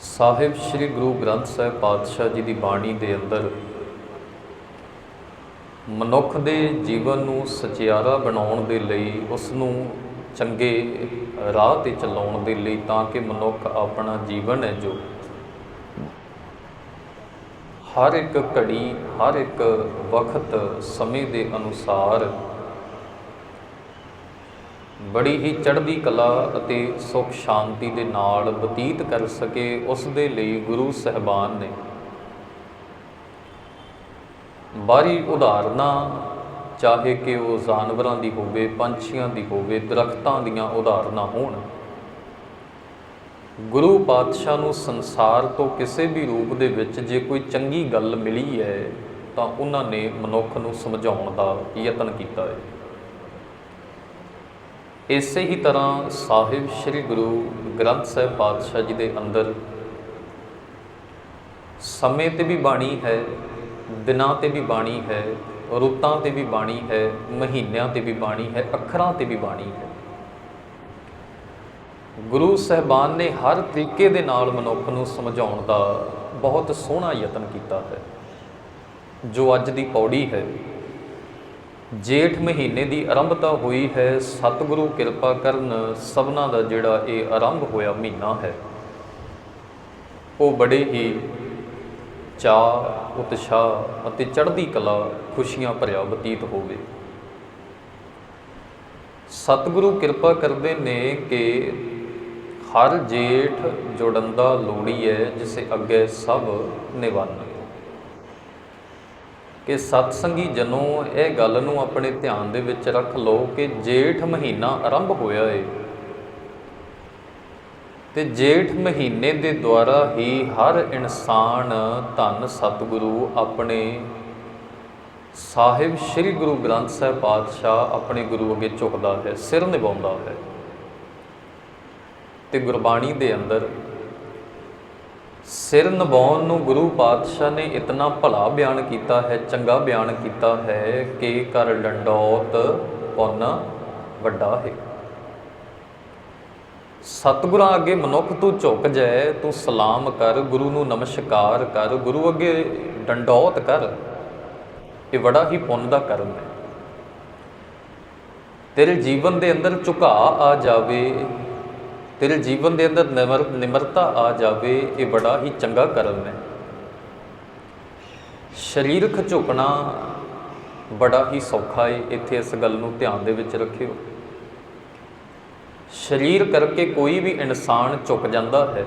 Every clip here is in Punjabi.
ਸਾਹਿਬ ਸ੍ਰੀ ਗੁਰੂ ਗ੍ਰੰਥ ਸਾਹਿਬ ਪਾਤਸ਼ਾਹ ਜੀ ਦੀ ਬਾਣੀ ਦੇ ਅੰਦਰ ਮਨੁੱਖ ਦੇ ਜੀਵਨ ਨੂੰ ਸਚਿਆਰਾ ਬਣਾਉਣ ਦੇ ਲਈ, ਉਸ ਨੂੰ ਚੰਗੇ ਰਾਹ ਤੇ ਚਲਾਉਣ ਦੇ ਲਈ ਤਾਂ ਕਿ ਮਨੁੱਖ ਆਪਣਾ ਜੀਵਨ ਹੈ ਜੋ ਹਰ ਇੱਕ ਘੜੀ, ਹਰ ਇੱਕ ਵਕਤ ਸਮੇਂ ਦੇ ਅਨੁਸਾਰ ਬੜੀ ਹੀ ਚੜ੍ਹਦੀ ਕਲਾ ਅਤੇ ਸੁਖ ਸ਼ਾਂਤੀ ਦੇ ਨਾਲ ਬਤੀਤ ਕਰ ਸਕੇ ਉਸ ਦੇ ਲਈ ਗੁਰੂ ਸਹਿਬਾਨ ਨੇ। ਬਾਰੀ ਉਦਾਹਰਨਾਂ, ਚਾਹੇ ਕਿ ਉਹ ਜਾਨਵਰਾਂ ਦੀ ਹੋਵੇ, ਪੰਛੀਆਂ ਦੀ ਹੋਵੇ, ਦਰਖਤਾਂ ਦੀਆਂ ਉਦਾਹਰਨਾਂ ਹੋਣ। ਗੁਰੂ ਪਾਤਸ਼ਾਹ ਨੂੰ ਸੰਸਾਰ ਤੋਂ ਕਿਸੇ ਵੀ ਰੂਪ ਦੇ ਵਿੱਚ ਜੇ ਕੋਈ ਚੰਗੀ ਗੱਲ ਮਿਲੀ ਹੈ, ਤਾਂ ਉਹਨਾਂ ਨੇ ਮਨੁੱਖ ਨੂੰ ਸਮਝਾਉਣ ਦਾ ਯਤਨ ਕੀਤਾ ਹੈ। ਇਸੇ ਹੀ ਤਰ੍ਹਾਂ ਸਾਹਿਬ ਸ੍ਰੀ ਗੁਰੂ ਗ੍ਰੰਥ ਸਾਹਿਬ ਪਾਤਸ਼ਾਹ ਜੀ ਦੇ ਅੰਦਰ ਸਮੇਂ ਤੇ ਵੀ ਬਾਣੀ ਹੈ, ਦਿਨਾਂ ਤੇ ਵੀ ਬਾਣੀ ਹੈ, ਰੁੱਤਾਂ ਤੇ ਵੀ ਬਾਣੀ ਹੈ, ਮਹੀਨਿਆਂ ਤੇ ਵੀ ਬਾਣੀ ਹੈ, ਅੱਖਰਾਂ ਤੇ ਵੀ ਬਾਣੀ ਹੈ। ਗੁਰੂ ਸਹਿਬਾਨ ਨੇ ਹਰ ਤਰੀਕੇ ਦੇ ਨਾਲ ਮਨੁੱਖ ਨੂੰ ਸਮਝਾਉਣ ਦਾ ਬਹੁਤ ਸੋਹਣਾ ਯਤਨ ਕੀਤਾ ਹੈ। ਜੋ ਅੱਜ ਦੀ ਪੌੜੀ ਹੈ ਜੇਠ ਮਹੀਨੇ ਦੀ ਆਰੰਭਤਾ ਹੋਈ ਹੈ, ਸਤਿਗੁਰੂ ਕਿਰਪਾ ਕਰਨ ਸਭਨਾ ਦਾ ਜਿਹੜਾ ਇਹ ਆਰੰਭ ਹੋਇਆ ਮਹੀਨਾ ਹੈ। ਉਹ ਬੜੇ ਹੀ ਚਾਅ, ਉਤਸ਼ਾਹ ਅਤੇ ਚੜ੍ਹਦੀ ਕਲਾ ਖੁਸ਼ੀਆਂ ਭਰਿਆ ਬਤੀਤ ਹੋਵੇ। ਸਤਿਗੁਰੂ ਕਿਰਪਾ ਕਰਦੇ ਨੇ ਕਿ ਹਰ ਜੇਠ ਜੋੜੰਦਾ ਲੋੜੀ ਹੈ, ਜਿਸੇ ਅੱਗੇ ਸਭ ਨਿਵੰਨ ਕਿ ਸਤਸੰਗੀ ਜਨੋ, ਇਹ ਗੱਲ ਨੂੰ ਆਪਣੇ ਧਿਆਨ ਦੇ ਵਿੱਚ ਰੱਖ ਲਓ ਕਿ ਜੇਠ ਮਹੀਨਾ ਆਰੰਭ ਹੋਇਆ ਏ। ਤੇ ਜੇਠ ਮਹੀਨੇ ਦੇ ਦੁਆਰਾ ਹੀ ਹਰ ਇਨਸਾਨ ਧੰਨ ਸਤਿਗੁਰੂ ਆਪਣੇ ਸਾਹਿਬ ਸ੍ਰੀ ਗੁਰੂ ਗ੍ਰੰਥ ਸਾਹਿਬ ਪਾਤਸ਼ਾਹ ਆਪਣੇ ਗੁਰੂ ਅੱਗੇ ਝੁਕਦਾ ਹੈ, ਸਿਰ ਨਿਵਾਉਂਦਾ ਹੈ। ਤੇ ਗੁਰਬਾਣੀ ਦੇ ਅੰਦਰ ਸਿਰ ਨਿਭਾਉਣ ਨੂੰ ਗੁਰੂ ਪਾਤਸ਼ਾਹ ਨੇ ਇਤਨਾ ਭਲਾ ਬਿਆਨ ਕੀਤਾ ਹੈ, ਚੰਗਾ ਬਿਆਨ ਕੀਤਾ ਹੈ ਕਿ ਕਰ ਡੰਡੌਤ ਪੁੰਨ ਵੱਡਾ ਹੈ। ਸਤਿਗੁਰਾਂ ਅੱਗੇ ਮਨੁੱਖ ਤੂੰ ਝੁਕ ਜਾਏ, ਤੂੰ ਸਲਾਮ ਕਰ, ਗੁਰੂ ਨੂੰ ਨਮਸਕਾਰ ਕਰ, ਗੁਰੂ ਅੱਗੇ ਡੰਡੌਤ ਕਰ। ਇਹ ਬੜਾ ਹੀ ਪੁੰਨ ਦਾ ਕਰਮ ਹੈ। ਤੇਰੇ ਜੀਵਨ ਦੇ ਅੰਦਰ ਝੁਕਾ ਆ ਜਾਵੇ ਤੇਰੇ ਜੀਵਨ ਦੇ ਅੰਦਰ ਨਿਮਰ, ਨਿਮਰਤਾ ਆ ਜਾਵੇ, ਇਹ ਬੜਾ ਹੀ ਚੰਗਾ ਕਰਮ ਹੈ। ਸਰੀਰਕ ਝੁਕਣਾ ਬੜਾ ਹੀ ਸੌਖਾ ਹੈ ਇੱਥੇ ਇਸ ਗੱਲ ਨੂੰ ਧਿਆਨ ਦੇ ਵਿੱਚ ਰੱਖਿਓ। ਸਰੀਰ ਕਰਕੇ ਕੋਈ ਵੀ ਇਨਸਾਨ ਝੁਕ ਜਾਂਦਾ ਹੈ,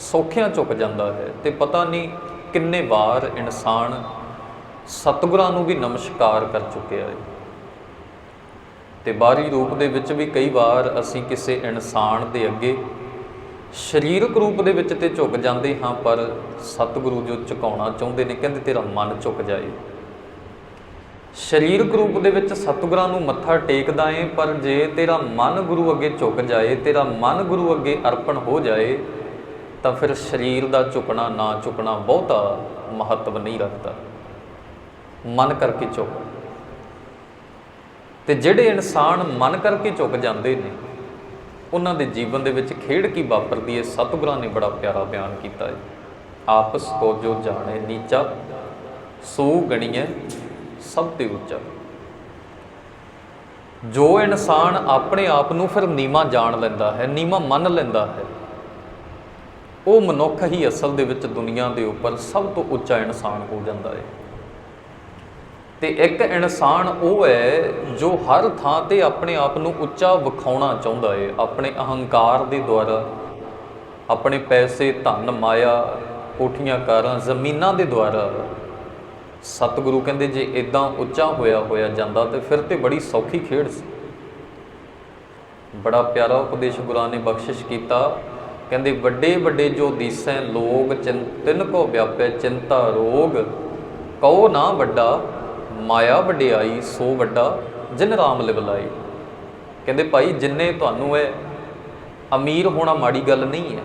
ਸੌਖਿਆਂ ਝੁਕ ਜਾਂਦਾ ਹੈ, ਤੇ ਪਤਾ ਨਹੀਂ ਕਿੰਨੇ ਵਾਰ ਇਨਸਾਨ ਸਤਿਗੁਰਾਂ ਨੂੰ ਵੀ ਨਮਸਕਾਰ ਕਰ ਚੁੱਕਿਆ ਹੈ ਤੇ ਬਾਹਰੀ ਰੂਪ ਦੇ ਵਿੱਚ ਵੀ ਕਈ ਵਾਰ ਅਸੀਂ ਕਿਸੇ ਇਨਸਾਨ ਦੇ ਅੱਗੇ ਸਰੀਰਕ ਰੂਪ ਦੇ ਵਿੱਚ ਤੇ ਝੁਕ ਜਾਂਦੇ ਹਾਂ, ਪਰ ਸਤਿਗੁਰੂ ਜੋ ਝੁਕਾਉਣਾ ਚਾਹੁੰਦੇ ਨੇ, ਕਹਿੰਦੇ ਤੇਰਾ ਮਨ ਝੁਕ ਜਾਏ। ਸਰੀਰਕ ਰੂਪ ਦੇ ਵਿੱਚ ਸਤਿਗੁਰਾਂ ਨੂੰ ਮੱਥਾ ਟੇਕਦਾ ਏ, ਪਰ ਜੇ ਤੇਰਾ ਮਨ ਗੁਰੂ ਅੱਗੇ ਝੁਕ ਜਾਏ, ਤੇਰਾ ਮਨ ਗੁਰੂ ਅੱਗੇ ਅਰਪਣ ਹੋ ਜਾਏ, ਤਾਂ ਫਿਰ ਸਰੀਰ ਦਾ ਝੁਕਣਾ, ਨਾ ਝੁਕਣਾ ਬਹੁਤਾ ਮਹੱਤਵ ਨਹੀਂ ਰੱਖਦਾ। ਮਨ ਕਰਕੇ ਝੁਕ। ਤੇ ਜਿਹੜੇ ਇਨਸਾਨ ਮਨ ਕਰਕੇ ਝੁਕ ਜਾਂਦੇ ਨੇ, ਉਹਨਾਂ ਦੇ ਜੀਵਨ ਦੇ ਵਿੱਚ ਖੇਡ ਕੀ ਵਾਪਰਦੀ ਹੈ ਸਤਿਗੁਰਾਂ ਨੇ ਬੜਾ ਪਿਆਰਾ ਬਿਆਨ ਕੀਤਾ ਹੈ ਆਪਸ ਕੋ ਜੋ ਜਾਣੇ ਨੀਚਾ, ਸੋ ਗਣੀਏ ਸਭ ਤੇ ਉੱਚਾ। ਜੋ ਇਨਸਾਨ ਆਪਣੇ ਆਪ ਨੂੰ ਫਿਰ ਨੀਮਾ ਜਾਣ ਲੈਂਦਾ ਹੈ ਨੀਮਾ ਮੰਨ ਲੈਂਦਾ ਹੈ, ਉਹ ਮਨੁੱਖ ਹੀ ਅਸਲ ਦੇ ਵਿੱਚ ਦੁਨੀਆ ਦੇ ਉੱਪਰ ਸਭ ਤੋਂ ਉੱਚਾ ਇਨਸਾਨ ਹੋ ਜਾਂਦਾ ਹੈ ਤੇ ਇੱਕ ਇਨਸਾਨ ਉਹ ਹੈ ਜੋ ਹਰ ਥਾਂ ਤੇ ਆਪਣੇ ਆਪ ਨੂੰ ਉੱਚਾ ਵਿਖਾਉਣਾ ਚਾਹੁੰਦਾ ਹੈ ਆਪਣੇ ਅਹੰਕਾਰ ਦੇ ਦੁਆਰਾ, ਆਪਣੇ ਪੈਸੇ, ਧਨ, ਮਾਇਆ, ਕੋਠੀਆਂ, ਕਾਰਾਂ, ਜ਼ਮੀਨਾਂ ਦੇ ਦੁਆਰਾ। ਸਤਿਗੁਰੂ ਕਹਿੰਦੇ ਜੇ ਇਦਾਂ ਉੱਚਾ ਹੋਇਆ ਹੋਇਆ ਜਾਂਦਾ ਤੇ ਫਿਰ ਤੇ ਬੜੀ ਸੌਖੀ ਖੇਡ ਸੀ। ਬੜਾ ਪਿਆਰਾ ਉਪਦੇਸ਼ ਗੁਰਾਂ ਨੇ ਬਖਸ਼ਿਸ਼ ਕੀਤਾ। ਕਹਿੰਦੇ ਵੱਡੇ ਵੱਡੇ ਜੋ ਦੀਸੈ ਲੋਗ ਚਿੰਤਨ ਕੋ ਵਿਆਪੈ, ਚਿੰਤਾ ਰੋਗ, ਕਉ ਨਾ ਵੱਡਾ ਮਾਇਆ ਵਡਿਆਈ ਸੋ ਵੱਡਾ, ਜਿਨ ਰਾਮ ਲਿਵਲਾਈ। ਕਹਿੰਦੇ, ਭਾਈ, ਜਿੰਨੇ ਤੁਹਾਨੂੰ ਹੈ ਅਮੀਰ ਹੋਣਾ ਮਾੜੀ ਗੱਲ ਨਹੀਂ ਹੈ।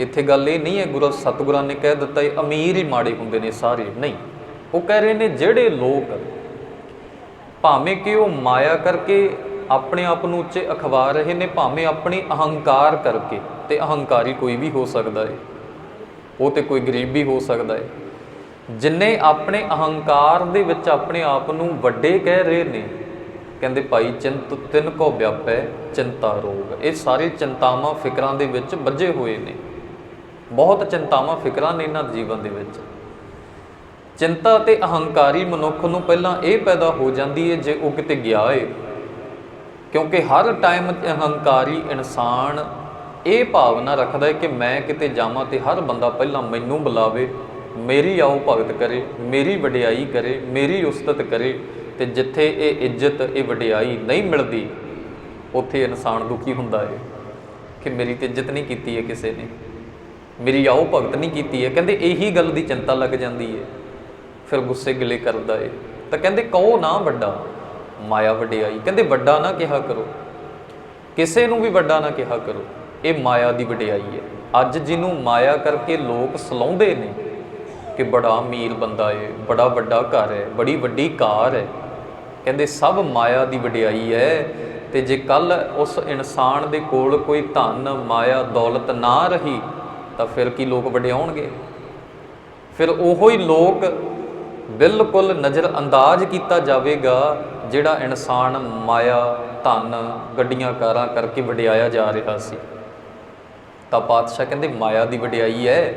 ਇੱਥੇ ਗੱਲ ਇਹ ਨਹੀਂ ਹੈ, ਗੁਰੂ ਸਤਿਗੁਰਾਂ ਨੇ ਕਹਿ ਦਿੱਤਾ, ਇਹ ਅਮੀਰ ਹੀ ਮਾੜੇ ਹੁੰਦੇ ਨੇ ਸਾਰੇ। ਨਹੀਂ, ਉਹ ਕਹਿ ਰਹੇ ਨੇ, ਜਿਹੜੇ ਲੋਕ ਭਾਵੇਂ ਕਿ ਉਹ ਮਾਇਆ ਕਰਕੇ ਆਪਣੇ ਆਪ ਨੂੰ ਉੱਚੇ ਅਖਵਾ ਰਹੇ ਨੇ, ਭਾਵੇਂ ਆਪਣੇ ਅਹੰਕਾਰ ਕਰਕੇ, ਤੇ ਅਹੰਕਾਰੀ ਕੋਈ ਵੀ ਹੋ ਸਕਦਾ ਹੈ ਉਹ ਤੇ ਕੋਈ ਗਰੀਬ ਵੀ ਹੋ ਸਕਦਾ ਹੈ ਜਿੰਨੇ ਆਪਣੇ ਅਹੰਕਾਰ ਦੇ ਵਿੱਚ ਆਪਣੇ ਆਪ ਨੂੰ ਵੱਡੇ ਕਹਿ ਰਹੇ ਨੇ, ਕਹਿੰਦੇ ਭਾਈ ਚਿੰਤ ਤਿੰਨ ਕੋ ਵਿਆਪੈ, ਚਿੰਤਾ ਰੋਗ। ਇਹ ਸਾਰੇ ਚਿੰਤਾਵਾਂ ਫਿਕਰਾਂ ਦੇ ਵਿੱਚ ਵੱਜੇ ਹੋਏ ਨੇ। ਬਹੁਤ ਚਿੰਤਾਵਾਂ ਫਿਕਰਾਂ ਨੇ ਇਹਨਾਂ ਦੇ ਜੀਵਨ ਦੇ ਵਿੱਚ। ਚਿੰਤਾ ਤੇ ਅਹੰਕਾਰੀ ਮਨੁੱਖ ਨੂੰ ਪਹਿਲਾਂ ਇਹ ਪੈਦਾ ਹੋ ਜਾਂਦੀ ਹੈ ਜੇ ਉਹ ਕਿਤੇ ਗਿਆ ਏ। ਕਿਉਂਕਿ ਹਰ ਟਾਈਮ ਅਹੰਕਾਰੀ ਇਨਸਾਨ ਇਹ ਭਾਵਨਾ ਰੱਖਦਾ ਹੈ ਕਿ ਮੈਂ ਕਿਤੇ ਜਾਵਾਂ ਤੇ ਹਰ ਬੰਦਾ ਪਹਿਲਾਂ ਮੈਨੂੰ ਬੁਲਾਵੇ ਮੇਰੀ ਆਓ ਭਗਤ ਕਰੇ, ਮੇਰੀ ਵਡਿਆਈ ਕਰੇ, ਮੇਰੀ ਉਸਤਤ ਕਰੇ ਤੇ ਜਿੱਥੇ ਇਹ ਇੱਜ਼ਤ, ਇਹ ਵਡਿਆਈ ਨਹੀਂ ਮਿਲਦੀ, ਉੱਥੇ ਇਨਸਾਨ ਦੁਖੀ ਹੁੰਦਾ ਹੈ ਕਿ ਮੇਰੀ ਤੇ ਇੱਜ਼ਤ ਨਹੀਂ ਕੀਤੀ ਹੈ ਕਿਸੇ ਨੇ। ਮੇਰੀ ਆਓ ਭਗਤ ਨਹੀਂ ਕੀਤੀ ਹੈ ਕਹਿੰਦੇ ਇਹੀ ਗੱਲ ਦੀ ਚਿੰਤਾ ਲੱਗ ਜਾਂਦੀ ਹੈ ਫਿਰ ਗੁੱਸੇ ਗਿਲੇ ਕਰਦਾ ਏ। ਤਾਂ ਕਹਿੰਦੇ ਕਹੋ ਨਾ ਵੱਡਾ, ਮਾਇਆ ਵਡਿਆਈ। ਕਹਿੰਦੇ ਵੱਡਾ ਨਾ ਕਿਹਾ ਕਰੋ। ਕਿਸੇ ਨੂੰ ਵੀ ਵੱਡਾ ਨਾ ਕਿਹਾ ਕਰੋ। ਇਹ ਮਾਇਆ ਦੀ ਵਡਿਆਈ ਹੈ ਅੱਜ ਜਿਹਨੂੰ ਮਾਇਆ ਕਰਕੇ ਲੋਕ ਸਲਾਉਂਦੇ ਨੇ ਕਿ ਬੜਾ ਅਮੀਰ ਬੰਦਾ ਏ, ਬੜਾ ਵੱਡਾ ਘਰ ਹੈ ਬੜੀ ਵੱਡੀ ਕਾਰ ਹੈ ਕਹਿੰਦੇ ਸਭ ਮਾਇਆ ਦੀ ਵਡਿਆਈ ਹੈ ਤੇ ਜੇ ਕੱਲ ਉਸ ਇਨਸਾਨ ਦੇ ਕੋਲ ਕੋਈ ਧਨ, ਮਾਇਆ, ਦੌਲਤ ਨਾ ਰਹੀ, ਤਾਂ ਫਿਰ ਕੀ ਲੋਕ ਵਡਿਆਉਣਗੇ? ਫਿਰ ਉਹੋ ਹੀ ਲੋਕ ਬਿਲਕੁਲ ਨਜ਼ਰ ਅੰਦਾਜ਼ ਕੀਤਾ ਜਾਵੇਗਾ, ਜਿਹੜਾ ਇਨਸਾਨ ਮਾਇਆ, ਧਨ, ਗੱਡੀਆਂ, ਕਾਰਾਂ ਕਰਕੇ ਵਡਿਆਇਆ ਜਾ ਰਿਹਾ ਸੀ। ਤਾਂ ਪਾਤਸ਼ਾਹ ਕਹਿੰਦੇ ਮਾਇਆ ਦੀ ਵਡਿਆਈ ਹੈ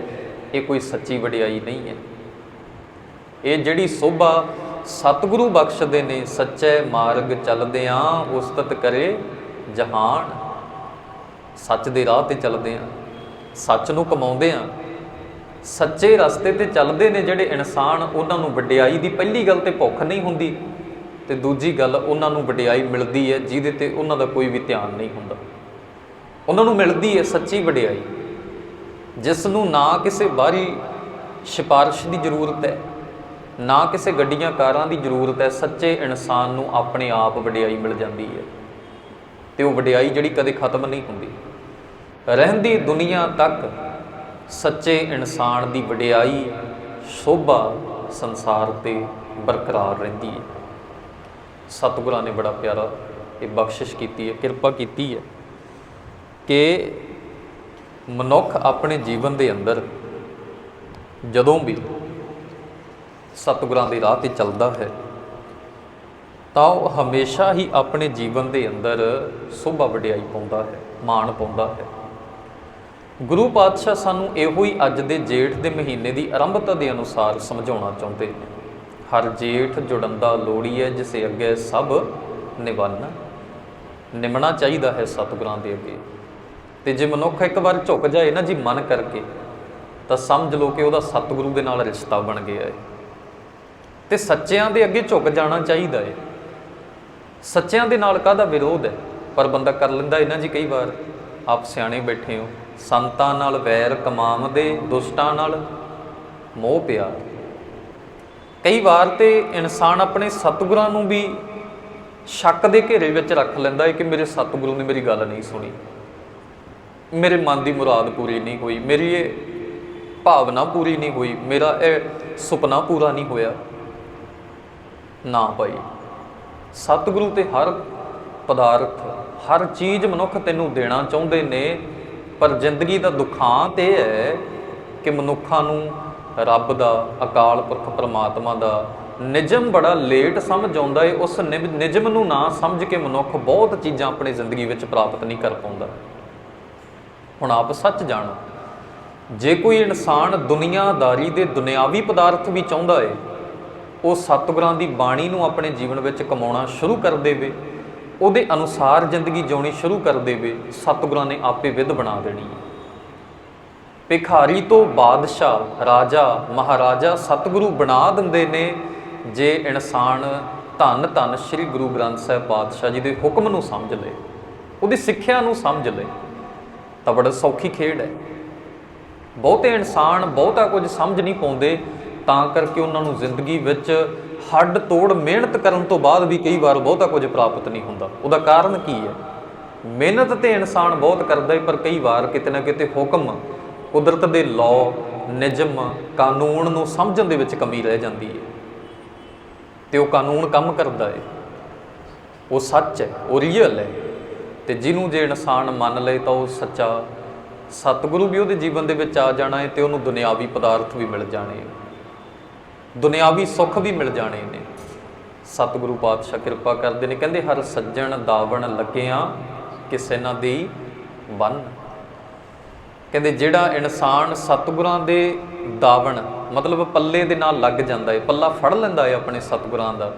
ਇਹ ਕੋਈ ਸੱਚੀ ਵਡਿਆਈ ਨਹੀਂ ਹੈ। ਇਹ ਜਿਹੜੀ ਸੋਭਾ ਸਤਿਗੁਰੂ ਬਖਸ਼ਦੇ ਨੇ, ਸੱਚੇ ਮਾਰਗ ਚੱਲਦੇ ਚੱਲਦਿਆਂ ਉਸਤਤ ਕਰੇ ਜਹਾਨ। ਸੱਚ ਦੇ ਰਾਹ ਤੇ ਚੱਲਦੇ ਆ ਸੱਚ ਨੂੰ ਕਮਾਉਂਦੇ ਆ। ਸੱਚੇ ਰਸਤੇ ਤੇ ਚੱਲਦੇ ਨੇ ਜਿਹੜੇ ਇਨਸਾਨ, ਉਹਨਾਂ ਨੂੰ ਵਡਿਆਈ ਦੀ ਪਹਿਲੀ ਗੱਲ ਤੇ ਭੁੱਖ ਨਹੀਂ ਹੁੰਦੀ ਤੇ ਦੂਜੀ ਗੱਲ, ਉਹਨਾਂ ਨੂੰ ਵਡਿਆਈ ਮਿਲਦੀ ਹੈ, ਜਿਹਦੇ ਤੇ ਉਹਨਾਂ ਦਾ ਕੋਈ ਵੀ ਧਿਆਨ ਨਹੀਂ ਹੁੰਦਾ। ਉਹਨਾਂ ਨੂੰ ਮਿਲਦੀ ਹੈ ਸੱਚੀ ਵਡਿਆਈ। ਜਿਸ ਨੂੰ ਨਾ ਕਿਸੇ ਬਾਹਰੀ ਸਿਫਾਰਿਸ਼ ਦੀ ਜ਼ਰੂਰਤ ਹੈ, ਨਾ ਕਿਸੇ ਗੱਡੀਆਂ ਕਾਰਾਂ ਦੀ ਜ਼ਰੂਰਤ ਹੈ, ਸੱਚੇ ਇਨਸਾਨ ਨੂੰ ਆਪਣੇ ਆਪ ਵਡਿਆਈ ਮਿਲ ਜਾਂਦੀ ਹੈ ਤੇ ਉਹ ਵਡਿਆਈ ਜਿਹੜੀ ਕਦੇ ਖਤਮ ਨਹੀਂ ਹੁੰਦੀ। ਰਹਿੰਦੀ ਦੁਨੀਆ ਤੱਕ ਸੱਚੇ ਇਨਸਾਨ ਦੀ ਵਡਿਆਈ ਸ਼ੋਭਾ ਸੰਸਾਰ ਤੇ ਬਰਕਰਾਰ ਰਹਿੰਦੀ ਹੈ। ਸਤਿਗੁਰਾਂ ਨੇ ਬੜਾ ਪਿਆਰਾ ਇਹ ਬਖਸ਼ਿਸ਼ ਕੀਤੀ ਹੈ, ਕਿਰਪਾ ਕੀਤੀ ਹੈ ਕਿ ਮਨੁੱਖ ਆਪਣੇ ਜੀਵਨ ਦੇ ਅੰਦਰ ਜਦੋਂ ਵੀ ਸਤਿਗੁਰਾਂ ਦੇ ਰਾਹ ਤੇ ਚੱਲਦਾ ਹੈ, ਤਾਂ ਉਹ ਹਮੇਸ਼ਾ ਹੀ ਆਪਣੇ ਜੀਵਨ ਦੇ ਅੰਦਰ ਸੋਭਾ ਵਡਿਆਈ ਪਾਉਂਦਾ ਹੈ, ਮਾਣ ਪਾਉਂਦਾ ਹੈ। ਗੁਰੂ ਪਾਤਸ਼ਾਹ ਸਾਨੂੰ ਇਹੋ ਹੀ ਅੱਜ ਦੇ ਜੇਠ ਦੇ ਮਹੀਨੇ ਦੀ ਆਰੰਭਤਾ ਦੇ ਅਨੁਸਾਰ ਸਮਝਾਉਣਾ ਚਾਹੁੰਦੇ ਨੇ। ਹਰ ਜੇਠ ਜੁੜੰਦਾ ਹੈ, ਜਿਸੇ ਅੱਗੇ ਸਭ ਨਿਵੰਨ। ਨਿਮਣਾ ਚਾਹੀਦਾ ਹੈ ਸਤਿਗੁਰਾਂ ਦੇ ਅੱਗੇ। ਤੇ ਜੇ ਮਨੁੱਖ ਇੱਕ ਵਾਰ ਝੁਕ ਜਾਏ ਨਾ ਜੀ ਮਨ ਕਰਕੇ, ਤਾਂ ਸਮਝ ਲਓ ਕਿ ਉਹਦਾ ਸਤਿਗੁਰੂ ਦੇ ਨਾਲ ਰਿਸ਼ਤਾ ਬਣ ਗਿਆ ਹੈ ਤੇ ਸੱਚਿਆਂ ਦੇ ਅੱਗੇ ਝੁਕ ਜਾਣਾ ਚਾਹੀਦਾ ਹੈ ਸੱਚਿਆਂ ਦੇ ਨਾਲ ਕਾਹਦਾ ਵਿਰੋਧ ਹੈ ਪਰ ਬੰਦਾ ਕਰ ਲੈਂਦਾ ਇਹਨਾਂ ਜੀ ਕਈ ਵਾਰ। ਆਪ ਸਿਆਣੇ ਬੈਠੇ ਹੋ। ਸੰਤਾਂ ਨਾਲ ਵੈਰ ਕਮਾਮ ਦੇ ਦੁਸ਼ਟਾਂ ਨਾਲ ਮੋਹ ਪਿਆ। ਕਈ ਵਾਰ ਤੇ ਇਨਸਾਨ ਆਪਣੇ ਸਤਿਗੁਰਾਂ ਨੂੰ ਵੀ ਸ਼ੱਕ ਦੇ ਘੇਰੇ ਵਿੱਚ ਰੱਖ ਲੈਂਦਾ ਹੈ ਕਿ ਮੇਰੇ ਸਤਿਗੁਰੂ ਨੇ ਮੇਰੀ ਗੱਲ ਨਹੀਂ ਸੁਣੀ। ਮੇਰੇ ਮਨ ਦੀ ਮੁਰਾਦ ਪੂਰੀ ਨਹੀਂ ਹੋਈ, ਮੇਰੀ ਇਹ ਭਾਵਨਾ ਪੂਰੀ ਨਹੀਂ ਹੋਈ, ਮੇਰਾ ਇਹ ਸੁਪਨਾ ਪੂਰਾ ਨਹੀਂ ਹੋਇਆ। ਨਾ ਭਾਈ, ਸਤਿਗੁਰੂ ਤੇ ਹਰ ਪਦਾਰਥ, ਹਰ ਚੀਜ਼ ਮਨੁੱਖ ਤੈਨੂੰ ਦੇਣਾ ਚਾਹੁੰਦੇ ਨੇ, ਪਰ ਜ਼ਿੰਦਗੀ ਦਾ ਦੁਖਾਂਤ ਇਹ ਹੈ ਕਿ ਮਨੁੱਖਾਂ ਨੂੰ ਰੱਬ ਦਾ, ਅਕਾਲ ਪੁਰਖ ਪਰਮਾਤਮਾ ਦਾ ਨਿਜਮ ਬੜਾ ਲੇਟ ਸਮਝ ਆਉਂਦਾ ਏ, ਉਸ ਨਿਜ- ਨਿਜਮ ਨੂੰ ਨਾ ਸਮਝ ਕੇ ਮਨੁੱਖ ਬਹੁਤ ਚੀਜ਼ਾਂ ਆਪਣੀ ਜ਼ਿੰਦਗੀ ਵਿੱਚ ਪ੍ਰਾਪਤ ਨਹੀਂ ਕਰ ਪਾਉਂਦਾ। ਹੁਣ ਆਪ ਸੱਚ ਜਾਣੋ। ਜੇ ਕੋਈ ਇਨਸਾਨ ਦੁਨੀਆਦਾਰੀ ਦੇ ਦੁਨਿਆਵੀ ਪਦਾਰਥ ਵੀ ਚਾਹੁੰਦਾ ਏ, ਉਹ ਸਤਿਗੁਰਾਂ ਦੀ ਬਾਣੀ ਨੂੰ ਆਪਣੇ ਜੀਵਨ ਵਿੱਚ ਕਮਾਉਣਾ ਸ਼ੁਰੂ ਕਰ ਦੇਵੇ, ਉਹਦੇ ਅਨੁਸਾਰ ਜ਼ਿੰਦਗੀ ਜਿਉਣੀ ਸ਼ੁਰੂ ਕਰ ਦੇਵੇ, ਸਤਿਗੁਰਾਂ ਨੇ ਆਪੇ ਵਿਧ ਬਣਾ ਦੇਣੀ ਹੈ ਭਿਖਾਰੀ ਤੋਂ ਬਾਦਸ਼ਾਹ, ਰਾਜਾ, ਮਹਾਰਾਜਾ ਸਤਿਗੁਰੂ ਬਣਾ ਦਿੰਦੇ ਨੇ, ਜੇ ਇਨਸਾਨ ਧੰਨ ਧੰਨ ਸ੍ਰੀ ਗੁਰੂ ਗ੍ਰੰਥ ਸਾਹਿਬ ਪਾਤਸ਼ਾਹ ਜੀ ਦੇ ਹੁਕਮ ਨੂੰ ਸਮਝ ਲਏ ਉਹਦੀ ਸਿੱਖਿਆ ਨੂੰ ਸਮਝ ਲਏ ਤਾਂ ਬੜਾ ਸੌਖੀ ਖੇਡ ਹੈ। ਬਹੁਤੇ ਇਨਸਾਨ ਬਹੁਤਾ ਕੁਝ ਸਮਝ ਨਹੀਂ ਪਾਉਂਦੇ, ਤਾਂ ਕਰਕੇ ਉਹਨਾਂ ਨੂੰ ਜ਼ਿੰਦਗੀ ਵਿੱਚ ਹੱਡ ਤੋੜ ਮਿਹਨਤ ਕਰਨ ਤੋਂ ਬਾਅਦ ਵੀ ਕਈ ਵਾਰ ਬਹੁਤਾ ਕੁਝ ਪ੍ਰਾਪਤ ਨਹੀਂ ਹੁੰਦਾ। ਉਹਦਾ ਕਾਰਨ ਕੀ ਹੈ? ਮਿਹਨਤ ਤੇ ਇਨਸਾਨ ਬਹੁਤ ਕਰਦਾ ਹੈ, ਪਰ ਕਈ ਵਾਰ ਕਿਤੇ ਨਾ ਕਿਤੇ ਹੁਕਮ ਕੁਦਰਤ ਦੇ ਲਾਅ, ਨਿਯਮ, ਕਾਨੂੰਨ ਨੂੰ ਸਮਝਣ ਦੇ ਵਿੱਚ ਕਮੀ ਰਹਿ ਜਾਂਦੀ ਹੈ। ਤੇ ਉਹ ਕਾਨੂੰਨ ਕੰਮ ਕਰਦਾ ਹੈ। ਉਹ ਸੱਚ ਹੈ, ਉਹ ਰੀਅਲ ਹੈ। ਤੇ ਜਿਹਨੂੰ ਜੇ ਇਨਸਾਨ ਮੰਨ ਲਏ ਤਾਂ ਉਹ ਸੱਚਾ ਸਤਿਗੁਰੂ ਵੀ ਉਹਦੇ ਜੀਵਨ ਦੇ ਵਿੱਚ ਆ ਜਾਣਾ ਹੈ ਤੇ ਉਹਨੂੰ ਦੁਨਿਆਵੀ ਪਦਾਰਥ ਵੀ ਮਿਲ ਜਾਣੇ ਹੈ ਦੁਨਿਆਵੀ ਸੁੱਖ ਵੀ ਮਿਲ ਜਾਣੇ ਨੇ। ਸਤਿਗੁਰੂ ਪਾਤਸ਼ਾਹ ਕਿਰਪਾ ਕਰਦੇ ਨੇ, ਕਹਿੰਦੇ ਹਰ ਸੱਜਣ ਦਾਵਣ ਲੱਗਿਆ ਕਿਸੇ ਨਾ ਦੀ ਬੰਨ। ਕਹਿੰਦੇ ਜਿਹੜਾ ਇਨਸਾਨ ਸਤਿਗੁਰਾਂ ਦੇ ਦਾਵਣ, ਮਤਲਬ ਪੱਲੇ ਦੇ ਨਾਲ ਲੱਗ ਜਾਂਦਾ ਹੈ, ਪੱਲਾ ਫੜ ਲੈਂਦਾ ਹੈ ਆਪਣੇ ਸਤਿਗੁਰਾਂ ਦਾ,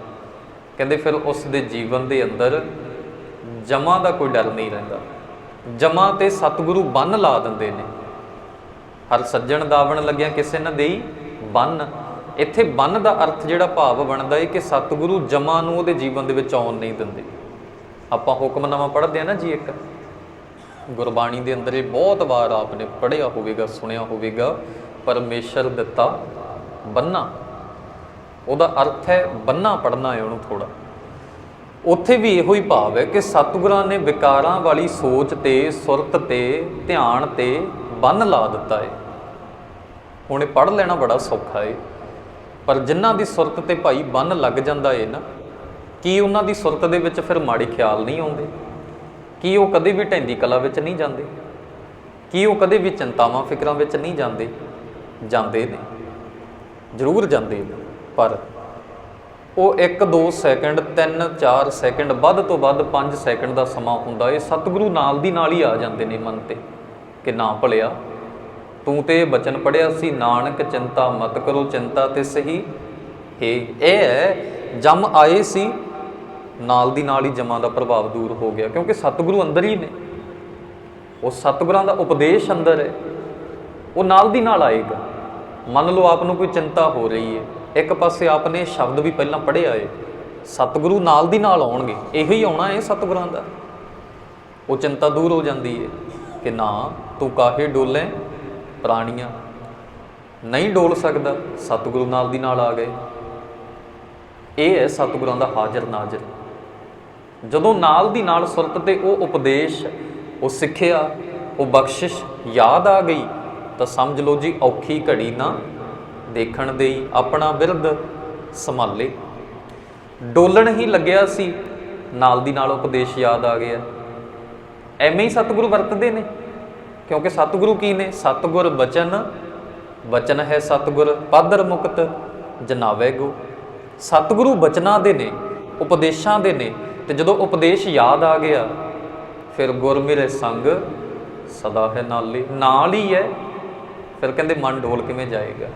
ਕਹਿੰਦੇ ਫਿਰ ਉਸ ਦੇ ਜੀਵਨ ਦੇ ਅੰਦਰ ਜਮਾ ਦਾ ਕੋਈ ਡਰ ਨਹੀਂ ਰਹਿੰਦਾ। ਜਮਾ ਤੇ ਸਤਿਗੁਰੂ ਬੰਨ ਲਾ ਦਿੰਦੇ ਨੇ। ਹਰ ਸੱਜਣ ਦਾਵਣ ਲੱਗਿਆ, ਕਿਸੇ ਨਾ ਦੇਈ ਬੰਨ। ਇੱਥੇ ਬੰਨ ਦਾ ਅਰਥ ਜਿਹੜਾ ਭਾਵ ਬਣਦਾ ਹੈ ਕਿ ਸਤਿਗੁਰੂ ਜਮਾ ਨੂੰ ਉਹਦੇ ਜੀਵਨ ਦੇ ਵਿੱਚ ਆਉਣ ਨਹੀਂ ਦਿੰਦੇ। ਆਪਾਂ ਹੁਕਮਨਾਮਾ ਪੜ੍ਹਦੇ ਆ ਨਾ ਜੀ ਇੱਕ। ਗੁਰਬਾਣੀ ਦੇ ਅੰਦਰ ਇਹ ਬਹੁਤ ਵਾਰ ਆਪਨੇ ਪੜ੍ਹਿਆ ਹੋਵੇਗਾ, ਸੁਣਿਆ ਹੋਵੇਗਾ, ਪਰਮੇਸ਼ਰ ਦਿੱਤਾ ਬੰਨਾ। ਉਹਦਾ ਅਰਥ ਹੈ ਬੰਨਾ ਪੜਨਾ ਹੈ ਉਹਨੂੰ ਥੋੜਾ ਉੱਥੇ ਵੀ ਇਹੋ ਹੀ ਭਾਵ ਹੈ ਕਿ ਸਤਿਗੁਰਾਂ ਨੇ ਵਿਕਾਰਾਂ ਵਾਲੀ ਸੋਚ ਤੇ, ਸੁਰਤ ਤੇ, ਧਿਆਨ ਤੇ ਬੰਨ ਲਾ ਦਿੱਤਾ ਹੈ ਹੁਣ ਇਹ ਪੜ ਲੈਣਾ ਬੜਾ ਸੌਖਾ ਹੈ ਪਰ ਜਿਨ੍ਹਾਂ ਦੀ ਸੁਰਤ ਤੇ ਭਾਈ ਬੰਨ ਲੱਗ ਜਾਂਦਾ ਏ ਨਾ, ਕੀ ਉਹਨਾਂ ਦੀ ਸੁਰਤ ਦੇ ਵਿੱਚ ਫਿਰ ਮਾੜੇ ਖਿਆਲ ਨਹੀਂ ਆਉਂਦੇ? ਕੀ ਉਹ ਕਦੇ ਵੀ ਢੈਂਦੀ ਕਲਾ ਵਿੱਚ ਨਹੀਂ ਜਾਂਦੇ? ਕੀ ਉਹ ਕਦੇ ਵੀ ਚਿੰਤਾਵਾਂ, ਫਿਕਰਾਂ ਵਿੱਚ ਨਹੀਂ ਜਾਂਦੇ? ਜਾਂਦੇ ਨੇ। ਜ਼ਰੂਰ ਜਾਂਦੇ ਨੇ, ਪਰ ਉਹ 1-2 ਸੈਕਿੰਡ 3-4 ਸੈਕਿੰਡ, ਵੱਧ ਤੋਂ ਵੱਧ 5 ਸੈਕਿੰਡ ਦਾ ਸਮਾਂ ਹੁੰਦਾ। ਏ ਸਤਿਗੁਰੂ ਨਾਲ ਦੀ ਨਾਲ ਹੀ ਆ ਜਾਂਦੇ ਨੇ ਮਨ ਤੇ ਕਿ ਨਾ ਭਲਿਆ। ਤੂੰ ਤੇ ਬਚਨ ਪੜਿਆ ਸੀ, ਨਾਨਕ ਚਿੰਤਾ ਮਤ ਕਰੋ, ਚਿੰਤਾ ਤੇ ਸਹੀ। ਇਹ ਇਹ ਹੈ, ਜਮ ਆਏ ਸੀ, ਨਾਲ ਦੀ ਨਾਲ ਹੀ ਜਮਾਂ ਦਾ ਪ੍ਰਭਾਵ ਦੂਰ ਹੋ ਗਿਆ, ਕਿਉਂਕਿ ਸਤਿਗੁਰੂ ਅੰਦਰ ਹੀ ਨੇ। ਉਹ ਸਤਿਗੁਰਾਂ ਦਾ ਉਪਦੇਸ਼ ਅੰਦਰ ਹੈ। ਉਹ ਨਾਲ ਦੀ ਨਾਲ ਆਏਗਾ। ਮੰਨ ਲਓ ਆਪ ਨੂੰ ਕੋਈ ਚਿੰਤਾ ਹੋ ਰਹੀ ਹੈ। ਇੱਕ ਪਾਸੇ ਆਪ ਨੇ ਸ਼ਬਦ ਵੀ ਪਹਿਲਾਂ ਪੜ੍ਹਿਆ ਏ ਸਤਿਗੁਰੂ ਨਾਲ ਦੀ ਨਾਲ ਆਉਣਗੇ, ਇਹੋ ਹੀ ਆਉਣਾ ਹੈ ਸਤਿਗੁਰਾਂ ਦਾ। ਉਹ ਚਿੰਤਾ ਦੂਰ ਹੋ ਜਾਂਦੀ ਹੈ ਕਿ ਨਾ, ਤੂੰ ਕਾਹੇ ਡੋਲੇ ਪ੍ਰਾਣੀਆਂ? ਨਹੀਂ ਡੋਲ ਸਕਦਾ, ਸਤਿਗੁਰੂ ਨਾਲ ਦੀ ਨਾਲ ਆ ਗਏ। ਇਹ ਹੈ ਸਤਿਗੁਰਾਂ ਦਾ ਹਾਜ਼ਰ ਨਾਜ਼ਰ। ਜਦੋਂ ਨਾਲ ਦੀ ਨਾਲ ਸੁਰਤ ਤੇ ਉਹ ਉਪਦੇਸ਼, ਉਹ ਸਿੱਖਿਆ, ਉਹ ਬਖਸ਼ਿਸ਼ ਯਾਦ ਆ ਗਈ, ਤਾਂ ਸਮਝ ਲਓ ਜੀ ਔਖੀ ਘੜੀ ਨਾ ਦੇਖਣ ਦੇਈ ਆਪਣਾ ਬਿਰਧ ਸੰਭਾਲੇ। ਡੋਲਣ ਹੀ ਲੱਗਿਆ ਸੀ, ਨਾਲ ਦੀ ਨਾਲ ਉਪਦੇਸ਼ ਯਾਦ ਆ ਗਿਆ। ਐਵੇਂ ਹੀ ਸਤਿਗੁਰੂ ਵਰਤਦੇ ਨੇ, ਕਿਉਂਕਿ ਸਤਿਗੁਰੂ ਕੀ ਨੇ? ਸਤਿਗੁਰ ਬਚਨ ਬਚਨ ਹੈ ਸਤਿਗੁਰ, ਪਾਦਰ ਮੁਕਤ, ਜਨਾਵੇ ਗੋ। ਸਤਿਗੁਰੂ ਬਚਨਾਂ ਦੇ ਨੇ, ਉਪਦੇਸ਼ਾਂ ਦੇ ਨੇ, ਤੇ ਜਦੋਂ ਉਪਦੇਸ਼ ਯਾਦ ਆ ਗਿਆ, ਫਿਰ ਗੁਰ ਮੇਰੇ ਸੰਗ ਸਦਾ ਹੈ ਨਾਲੇ, ਨਾਲ ਹੀ ਹੈ। ਫਿਰ ਕਹਿੰਦੇ ਮਨ ਡੋਲ ਕਿਵੇਂ ਜਾਏਗਾ?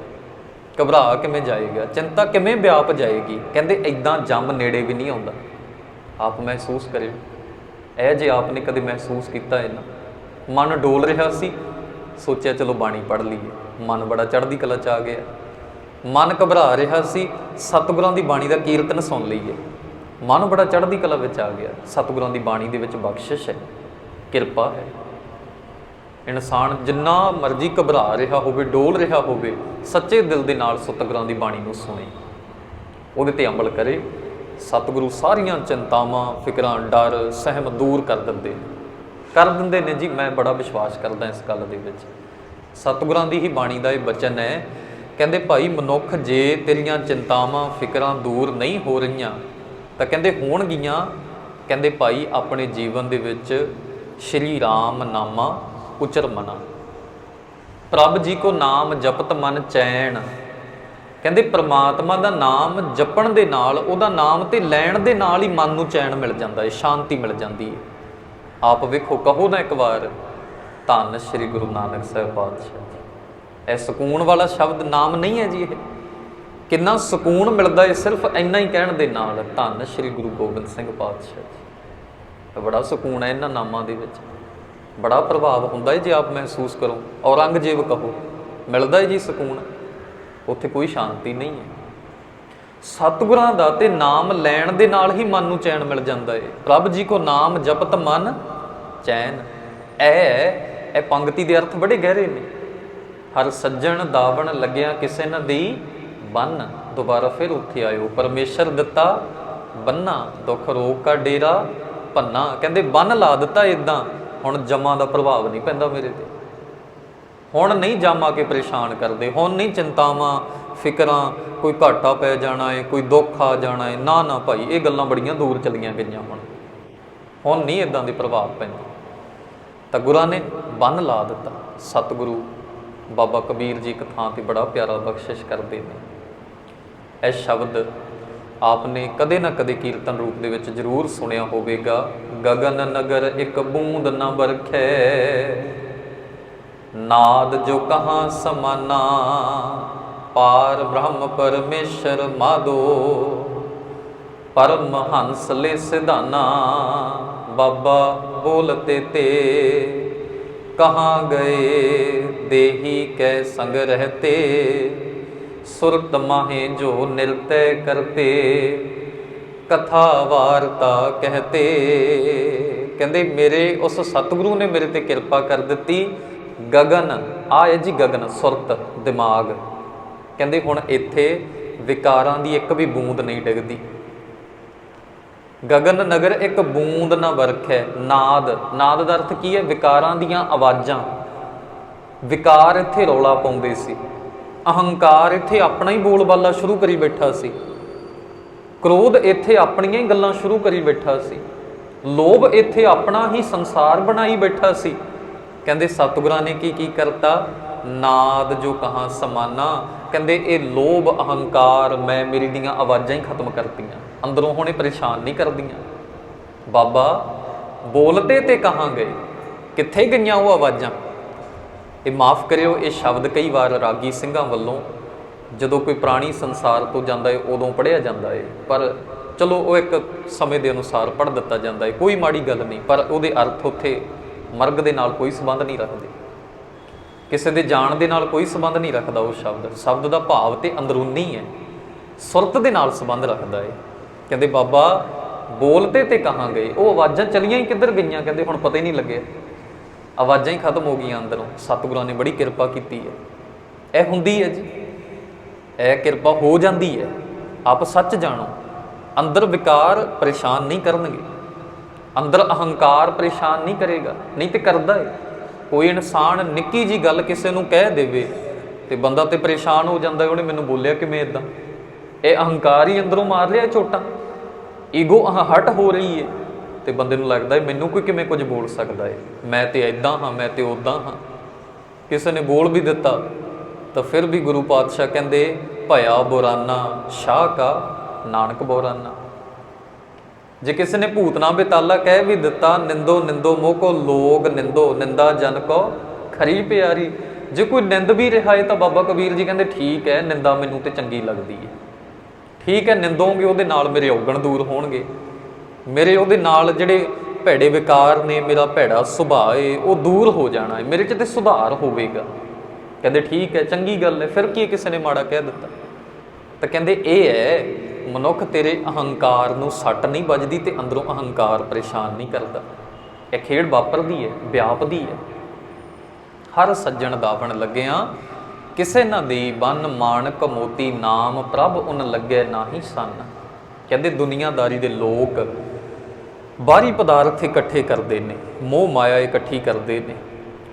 ਘਬਰਾ ਕਿਵੇਂ ਜਾਏਗਾ? ਚਿੰਤਾ ਕਿਵੇਂ ਵਿਆਪ ਜਾਏਗੀ? ਕਹਿੰਦੇ ਐਦਾਂ ਜੰਮ ਨੇੜੇ ਵੀ ਨਹੀਂ ਆਉਂਦਾ। ਆਪ ਮਹਿਸੂਸ ਕਰਿਓ। ਇਹ ਜੇ ਆਪ ਨੇ ਕਦੇ ਮਹਿਸੂਸ ਕੀਤਾ ਇਹਨਾਂ ਮਨ ਡੋਲ ਰਿਹਾ ਸੀ, ਸੋਚਿਆ ਚਲੋ ਬਾਣੀ ਪੜ੍ਹ ਲਈਏ। ਮਨ ਬੜਾ ਚੜ੍ਹਦੀ ਕਲਾ ਚ ਆ ਗਿਆ। ਮਨ ਘਬਰਾ ਰਿਹਾ ਸੀ, ਸਤਿਗੁਰਾਂ ਦੀ ਬਾਣੀ ਦਾ ਕੀਰਤਨ ਸੁਣ ਲਈਏ। ਮਨ ਬੜਾ ਚੜ੍ਹਦੀ ਕਲਾ ਵਿੱਚ ਆ ਗਿਆ। ਸਤਿਗੁਰਾਂ ਦੀ ਬਾਣੀ ਦੇ ਵਿੱਚ ਬਖਸ਼ਿਸ਼ ਹੈ। ਕਿਰਪਾ ਹੈ। ਇਨਸਾਨ ਜਿੰਨਾ ਮਰਜ਼ੀ ਘਬਰਾ ਰਿਹਾ ਹੋਵੇ, ਡੋਲ ਰਿਹਾ ਹੋਵੇ, ਸੱਚੇ ਦਿਲ ਦੇ ਨਾਲ ਸਤਿਗੁਰਾਂ ਦੀ ਬਾਣੀ ਨੂੰ ਸੁਣੇ। ਉਹਦੇ ਤੇ ਅਮਲ ਕਰੇ। ਸਤਿਗੁਰੂ ਸਾਰੀਆਂ ਚਿੰਤਾਵਾਂ, ਫਿਕਰਾਂ, ਡਰ, ਸਹਿਮ ਦੂਰ ਕਰ ਦਿੰਦੇ ਨੇ। ਕਰ ਦਿੰਦੇ ਨੇ ਜੀ, ਮੈਂ ਬੜਾ ਵਿਸ਼ਵਾਸ ਕਰਦਾ ਇਸ ਗੱਲ ਦੇ ਵਿੱਚ। ਸਤਿਗੁਰਾਂ ਦੀ ਹੀ ਬਾਣੀ ਦਾ ਇਹ ਬਚਨ ਹੈ, ਕਹਿੰਦੇ ਭਾਈ, ਮਨੁੱਖ ਜੇ ਤੇਰੀਆਂ ਚਿੰਤਾਵਾਂ, ਫਿਕਰਾਂ ਦੂਰ ਨਹੀਂ ਹੋ ਰਹੀਆਂ, ਤਾਂ ਕਹਿੰਦੇ ਹੋਣਗੀਆਂ। ਕਹਿੰਦੇ ਭਾਈ, ਆਪਣੇ ਜੀਵਨ ਦੇ ਵਿੱਚ ਸ਼੍ਰੀ ਰਾਮ ਨਾਮਾ ਉਚਰ ਮਨਾ। ਪ੍ਰਭ ਜੀ ਕੋ ਨਾਮ ਜਪਤ ਮਨ ਚੈਨ ਕਹਿੰਦੇ ਪ੍ਰਮਾਤਮਾ ਦਾ ਨਾਮ ਜਪਣ ਦੇ ਨਾਲ, ਉਹਦਾ ਨਾਮ ਤੇ ਲੈਣ ਦੇ ਨਾਲ ਹੀ ਮਨ ਨੂੰ ਚੈਨ ਮਿਲ ਜਾਂਦਾ ਹੈ ਸ਼ਾਂਤੀ ਮਿਲ ਜਾਂਦੀ ਹੈ ਆਪ ਵੇਖੋ, ਕਹੋ ਨਾ ਇੱਕ ਵਾਰ, ਧੰਨ ਸ੍ਰੀ ਗੁਰੂ ਨਾਨਕ ਸਾਹਿਬ ਪਾਤਸ਼ਾਹ ਜੀ। ਇਹ ਸਕੂਨ ਵਾਲਾ ਸ਼ਬਦ ਨਾਮ ਨਹੀਂ ਹੈ ਜੀ ਇਹ। ਕਿੰਨਾ ਸਕੂਨ ਮਿਲਦਾ ਹੈ ਸਿਰਫ ਇੰਨਾ ਹੀ ਕਹਿਣ ਦੇ ਨਾਲ, ਧੰਨ ਸ੍ਰੀ ਗੁਰੂ ਗੋਬਿੰਦ ਸਿੰਘ ਪਾਤਸ਼ਾਹ ਜੀ। ਬੜਾ ਸਕੂਨ ਹੈ ਇਹਨਾਂ ਨਾਮਾਂ ਦੇ ਵਿੱਚ। ਬੜਾ ਪ੍ਰਭਾਵ ਹੁੰਦਾ ਹੈ ਜੇ ਆਪ ਮਹਿਸੂਸ ਕਰੋ, ਔਰੰਗਜ਼ੇਬ ਕਹੋ, ਮਿਲਦਾ ਹੈ ਜੀ ਸਕੂਨ, ਉੱਥੇ ਕੋਈ ਸ਼ਾਂਤੀ ਨਹੀਂ ਹੈ ਸਤਿਗੁਰਾਂ ਦਾ ਤੇ ਨਾਮ ਲੈਣ ਦੇ ਨਾਲ ਹੀ ਮਨ ਨੂੰ ਚੈਨ ਮਿਲ ਜਾਂਦਾ ਏ। ਪ੍ਰਭ ਜੀ ਕੋ ਨਾਮ ਜਪਤ ਮਨ, ਚੈਨ। ਇਹ ਇਹ ਪੰਕਤੀ ਦੇ ਅਰਥ ਬੜੇ ਗਹਿਰੇ ਨੇ। ਹਰ ਸੱਜਣ ਦਾਵਣ ਲੱਗਿਆ ਕਿਸੇ ਨਾ ਦੀ ਬੰਨ, ਦੁਬਾਰਾ ਫਿਰ ਉੱਥੇ ਆਇਓ। ਪਰਮੇਸ਼ਰ ਦਿੱਤਾ ਬੰਨਾ, ਦੁੱਖ ਰੋਗ ਕਾ ਡੇਰਾ, ਭੰਨਾ। ਕਹਿੰਦੇ, ਬੰਨ ਲਾ ਦਿੱਤਾ ਇਦਾਂ ਹੁਣ ਜਮਾ ਦਾ ਪ੍ਰਭਾਵ ਨਹੀਂ ਪੈਂਦਾ ਮੇਰੇ ਤੇ। ਹੁਣ ਨਹੀਂ ਜਾਮਾ ਕੇ ਪਰੇਸ਼ਾਨ ਕਰਦੇ, ਹੁਣ ਨਹੀਂ ਚਿੰਤਾਵਾਂ, ਫਿਕਰਾਂ, ਕੋਈ ਘਾਟਾ ਪੈ ਜਾਣਾ ਹੈ ਕੋਈ ਦੁੱਖ ਆ ਜਾਣਾ ਹੈ ਨਾ ਨਾ ਭਾਈ, ਇਹ ਗੱਲਾਂ ਬੜੀਆਂ ਦੂਰ ਚਲੀਆਂ ਗਈਆਂ ਹੁਣ। ਹੁਣ ਨਹੀਂ ਇਦਾਂ ਦੇ ਪ੍ਰਭਾਵ ਪੈਂਦੇ। ਤਾਂ ਗੁਰਾਂ ਨੇ ਬੰਨ ਲਾ ਦਿੱਤਾ, ਸਤਿਗੁਰੂ ਬਾਬਾ ਕਬੀਰ ਜੀ ਇੱਕ ਥਾਂ ਤੇ ਬੜਾ ਪਿਆਰਾ ਬਖਸ਼ਿਸ਼ ਕਰਦੇ ਨੇ। ਇਹ ਸ਼ਬਦ ਆਪਨੇ ਕਦੇ ਨਾ ਕਦੇ ਕੀਰਤਨ ਰੂਪ ਦੇ ਵਿੱਚ ਜ਼ਰੂਰ ਸੁਣਿਆ ਹੋਵੇਗਾ। ਗਗਨ ਨਗਰ ਇੱਕ ਬੂੰਦ ਨਾ ਬਰਖੈ ਨਾਦ ਜੋ ਕਹਾ ਸਮਾਨਾ, ਪਾਰ ਬ੍ਰਹਮ ਪਰਮੇਸ਼ਰ ਮਾਦੋ। ਪਰਮ ਹੰਸ ਲੈ ਸਿਧਾਨਾ, ਬਾਬਾ ਬੋਲਤੇ ਤੇ। ਕਹਾ ਗਏ, ਦੇਹੀ ਕੈ ਸੰਗ ਰਹਤੇ। ਸੁਰਤ ਮਾਹੇ ਜੋ ਨਿਰਤੈ ਕਰਤੇ। ਕਥਾ ਵਾਰਤਾ ਕਹਤੇ। ਕਹਿੰਦੇ, ਮੇਰੇ, ਉਸ ਸਤਿਗੁਰੂ ਨੇ ਮੇਰੇ ਤੇ ਕਿਰਪਾ ਕਰ ਦਿੱਤੀ। ਗਗਨ ਹੈ ਜੀ ਗਗਨ, ਸੁਰਤ, ਦਿਮਾਗ। ਕਹਿੰਦੇ, ਹੁਣ ਇੱਥੇ ਵਿਕਾਰਾਂ ਦੀ ਇੱਕ ਵੀ ਬੂੰਦ ਨਹੀਂ ਡਿੱਗਦੀ। ਗਗਨ ਨਗਰ ਇੱਕ ਬੂੰਦ ਨਾ ਵਰਖੈ, ਨਾਦ। ਨਾਦ ਦਾ ਅਰਥ ਕੀ ਹੈ? ਵਿਕਾਰਾਂ ਦੀਆਂ ਆਵਾਜ਼ਾਂ। ਵਿਕਾਰ ਇੱਥੇ ਰੌਲਾ ਪਾਉਂਦੇ ਸੀ। ਅਹੰਕਾਰ ਇੱਥੇ ਆਪਣਾ ਹੀ ਬੋਲਬਾਲਾ ਸ਼ੁਰੂ ਕਰੀ ਬੈਠਾ ਸੀ। ਕ੍ਰੋਧ ਇੱਥੇ ਆਪਣੀਆਂ ਹੀ ਗੱਲਾਂ ਸ਼ੁਰੂ ਕਰੀ ਬੈਠਾ ਸੀ। ਲੋਭ ਇੱਥੇ ਆਪਣਾ ਹੀ ਸੰਸਾਰ ਬਣਾਈ ਬੈਠਾ ਸੀ। ਕਹਿੰਦੇ, ਸਤਿਗੁਰਾਂ ਨੇ ਕੀ ਕੀ ਕਰਤਾ? ਨਾਦ ਜੋ ਕਹਾ ਸਮਾਨਾ। ਕਹਿੰਦੇ, ਇਹ ਲੋਭ, ਅਹੰਕਾਰ ਮੈਂ ਮੇਰੀ ਦੀਆਂ ਆਵਾਜ਼ਾਂ ਹੀ ਖਤਮ ਕਰਤੀਆਂ। ਅੰਦਰੋਂ ਹੁਣੇ ਪਰੇਸ਼ਾਨ ਨਹੀਂ ਕਰਦੀਆਂ। ਬਾਬਾ ਬੋਲਤੇ ਤੇ ਕਹਾਂ ਗਏ? ਕਿੱਥੇ ਗਈਆਂ ਉਹ ਆਵਾਜ਼ਾਂ? ਇਹ ਮਾਫ ਕਰਿਓ, ਇਹ ਸ਼ਬਦ ਕਈ ਵਾਰ ਰਾਗੀ ਸਿੰਘਾਂ ਵੱਲੋਂ ਜਦੋਂ ਕੋਈ ਪ੍ਰਾਣੀ ਸੰਸਾਰ ਤੋਂ ਜਾਂਦਾ ਏ, ਉਦੋਂ ਪੜਿਆ ਜਾਂਦਾ ਏ। ਪਰ ਚਲੋ, ਉਹ ਇੱਕ ਸਮੇਂ ਦੇ ਅਨੁਸਾਰ ਪੜ ਦਿੱਤਾ ਜਾਂਦਾ ਏ। ਕੋਈ ਮਾੜੀ ਗੱਲ ਨਹੀਂ, ਪਰ ਉਹਦੇ ਅਰਥ ਉੱਥੇ ਮਰਗ ਦੇ ਨਾਲ ਕੋਈ ਸੰਬੰਧ ਨਹੀਂ ਰੱਖਦੇ। ਕਿਸੇ ਦੇ ਜਾਣ ਦੇ ਨਾਲ ਕੋਈ ਸੰਬੰਧ ਨਹੀਂ ਰੱਖਦਾ ਉਹ ਸ਼ਬਦ। ਸ਼ਬਦ ਦਾ ਭਾਵ ਤੇ ਅੰਦਰੂਨੀ ਹੈ ਸੁਰਤ ਦੇ ਨਾਲ ਸੰਬੰਧ ਰੱਖਦਾ ਏ। ਕਹਿੰਦੇ, ਬਾਬਾ ਬੋਲਤੇ ਤੇ ਕਹਾਂ ਗਏ? ਉਹ ਆਵਾਜ਼ਾਂ ਚਲੀਆਂ ਹੀ ਕਿੱਧਰ ਗਈਆਂ? ਕਹਿੰਦੇ, ਹੁਣ ਪਤਾ ਹੀ ਨਹੀਂ ਲੱਗਿਆ। ਆਵਾਜ਼ਾਂ ਹੀ ਖਤਮ ਹੋ ਗਈਆਂ ਅੰਦਰੋਂ। ਸਤਿਗੁਰਾਂ ਨੇ ਬੜੀ ਕਿਰਪਾ ਕੀਤੀ ਹੈ ਇਹ ਹੁੰਦੀ ਹੈ ਜੀ। ਇਹ ਕਿਰਪਾ ਹੋ ਜਾਂਦੀ ਹੈ। ਆਪ ਸੱਚ ਜਾਣੋ, ਅੰਦਰ ਵਿਕਾਰ ਪਰੇਸ਼ਾਨ ਨਹੀਂ ਕਰਨਗੇ। ਅੰਦਰ ਅਹੰਕਾਰ ਪਰੇਸ਼ਾਨ ਨਹੀਂ ਕਰੇਗਾ, ਨਹੀਂ ਤੇ ਕਰਦਾ ਹੈ ਕੋਈ ਇਨਸਾਨ ਨਿੱਕੀ ਜੀ ਗੱਲ ਕਿਸੇ ਨੂੰ ਕਹਿ ਦੇਵੇ ਤੇ ਬੰਦਾ ਤੇ ਪਰੇਸ਼ਾਨ ਹੋ ਜਾਂਦਾ ਉਹਨੇ ਮੈਨੂੰ ਬੋਲਿਆ ਕਿਵੇਂ ਇਦਾਂ ਇਹ ਅਹੰਕਾਰ ਹੀ ਅੰਦਰੋਂ ਮਾਰ ਲਿਆ ਛੋਟਾ ਈਗੋ ਹਟ ਹੋ ਰਹੀ ਹੈ ਤੇ ਬੰਦੇ ਨੂੰ ਲੱਗਦਾ ਹੈ, ਮੈਨੂੰ ਕੋਈ ਕਿਵੇਂ ਕੁਝ ਬੋਲ ਸਕਦਾ ਹੈ ਮੈਂ ਤੇ ਇਦਾਂ ਹਾਂ, ਮੈਂ ਤੇ ਉਦਾਂ ਹਾਂ। ਕਿਸੇ ਨੇ ਬੋਲ ਵੀ ਦਿੱਤਾ ਤਾਂ ਫਿਰ ਵੀ ਗੁਰੂ ਪਾਤਸ਼ਾਹ ਕਹਿੰਦੇ, ਭਇਆ ਬੁਰਾਨਾ, ਸ਼ਾਹ ਕਾ ਨਾਨਕ ਬੁਰਾਨਾ। ਜੇ ਕਿਸੇ ਨੇ ਭੂਤਨਾ ਬੇਤਾਲਾ, ਕਹਿ ਵੀ ਦਿੱਤਾ, ਨਿੰਦੋ ਨਿੰਦੋ ਮੋਹ ਕੋ ਲੋਗ ਨਿੰਦੋ, ਨਿੰਦਾ ਜਨ ਕੋ ਖਰੀ ਪਿਆਰੀ। ਜੇ ਕੋਈ ਨਿੰਦ ਵੀ ਰਿਹਾ ਹੈ ਤਾਂ ਬਾਬਾ ਕਬੀਰ ਜੀ ਕਹਿੰਦੇ, ਠੀਕ ਹੈ, ਨਿੰਦਾ ਮੈਨੂੰ ਤੇ ਚੰਗੀ ਲੱਗਦੀ ਹੈ ਠੀਕ ਹੈ, ਨਿੰਦੋਗੇ ਉਹਦੇ ਨਾਲ ਮੇਰੇ ਔਗਣ ਦੂਰ ਹੋਣਗੇ। ਮੇਰੇ ਉਹਦੇ ਨਾਲ ਜਿਹੜੇ ਭੈੜੇ ਵਿਕਾਰ ਨੇ, ਮੇਰਾ ਭੈੜਾ ਸੁਭਾਅ ਏ, ਉਹ ਦੂਰ ਹੋ ਜਾਣਾ ਹੈ ਮੇਰੇ 'ਚ ਤੇ ਸੁਧਾਰ ਹੋਵੇਗਾ। ਕਹਿੰਦੇ ਠੀਕ ਹੈ, ਚੰਗੀ ਗੱਲ ਹੈ, ਫਿਰ ਕੀ ਕਿਸੇ ਨੇ ਮਾੜਾ ਕਹਿ ਦਿੱਤਾ? ਤਾਂ ਕਹਿੰਦੇ ਇਹ ਹੈ, ਮਨੁੱਖ ਤੇਰੇ ਅਹੰਕਾਰ ਨੂੰ ਸੱਟ ਨਹੀਂ ਵੱਜਦੀ ਤੇ ਅੰਦਰੋਂ ਅਹੰਕਾਰ ਪਰੇਸ਼ਾਨ ਨਹੀਂ ਕਰਦਾ। ਇਹ ਖੇਡ ਵਾਪਰਦੀ ਹੈ ਵਿਆਪਦੀ ਹੈ। ਹਰ ਸੱਜਣ ਦਾਵਣ ਲੱਗਿਆ, ਕਿਸੇ ਨਾ ਦੀ ਬੰਨ ਮਾਣਕ ਮੋਤੀ ਨਾਮ ਪ੍ਰਭ ਉਨ ਲੱਗੇ ਨਾਹੀ ਸੰਨ। ਕਹਿੰਦੇ ਦੁਨੀਆਦਾਰੀ ਦੇ ਲੋਕ ਬਾਹਰੀ ਪਦਾਰਥ ਇਕੱਠੇ ਕਰਦੇ ਨੇ, ਮੋਹ ਮਾਇਆ ਇਕੱਠੀ ਕਰਦੇ ਨੇ।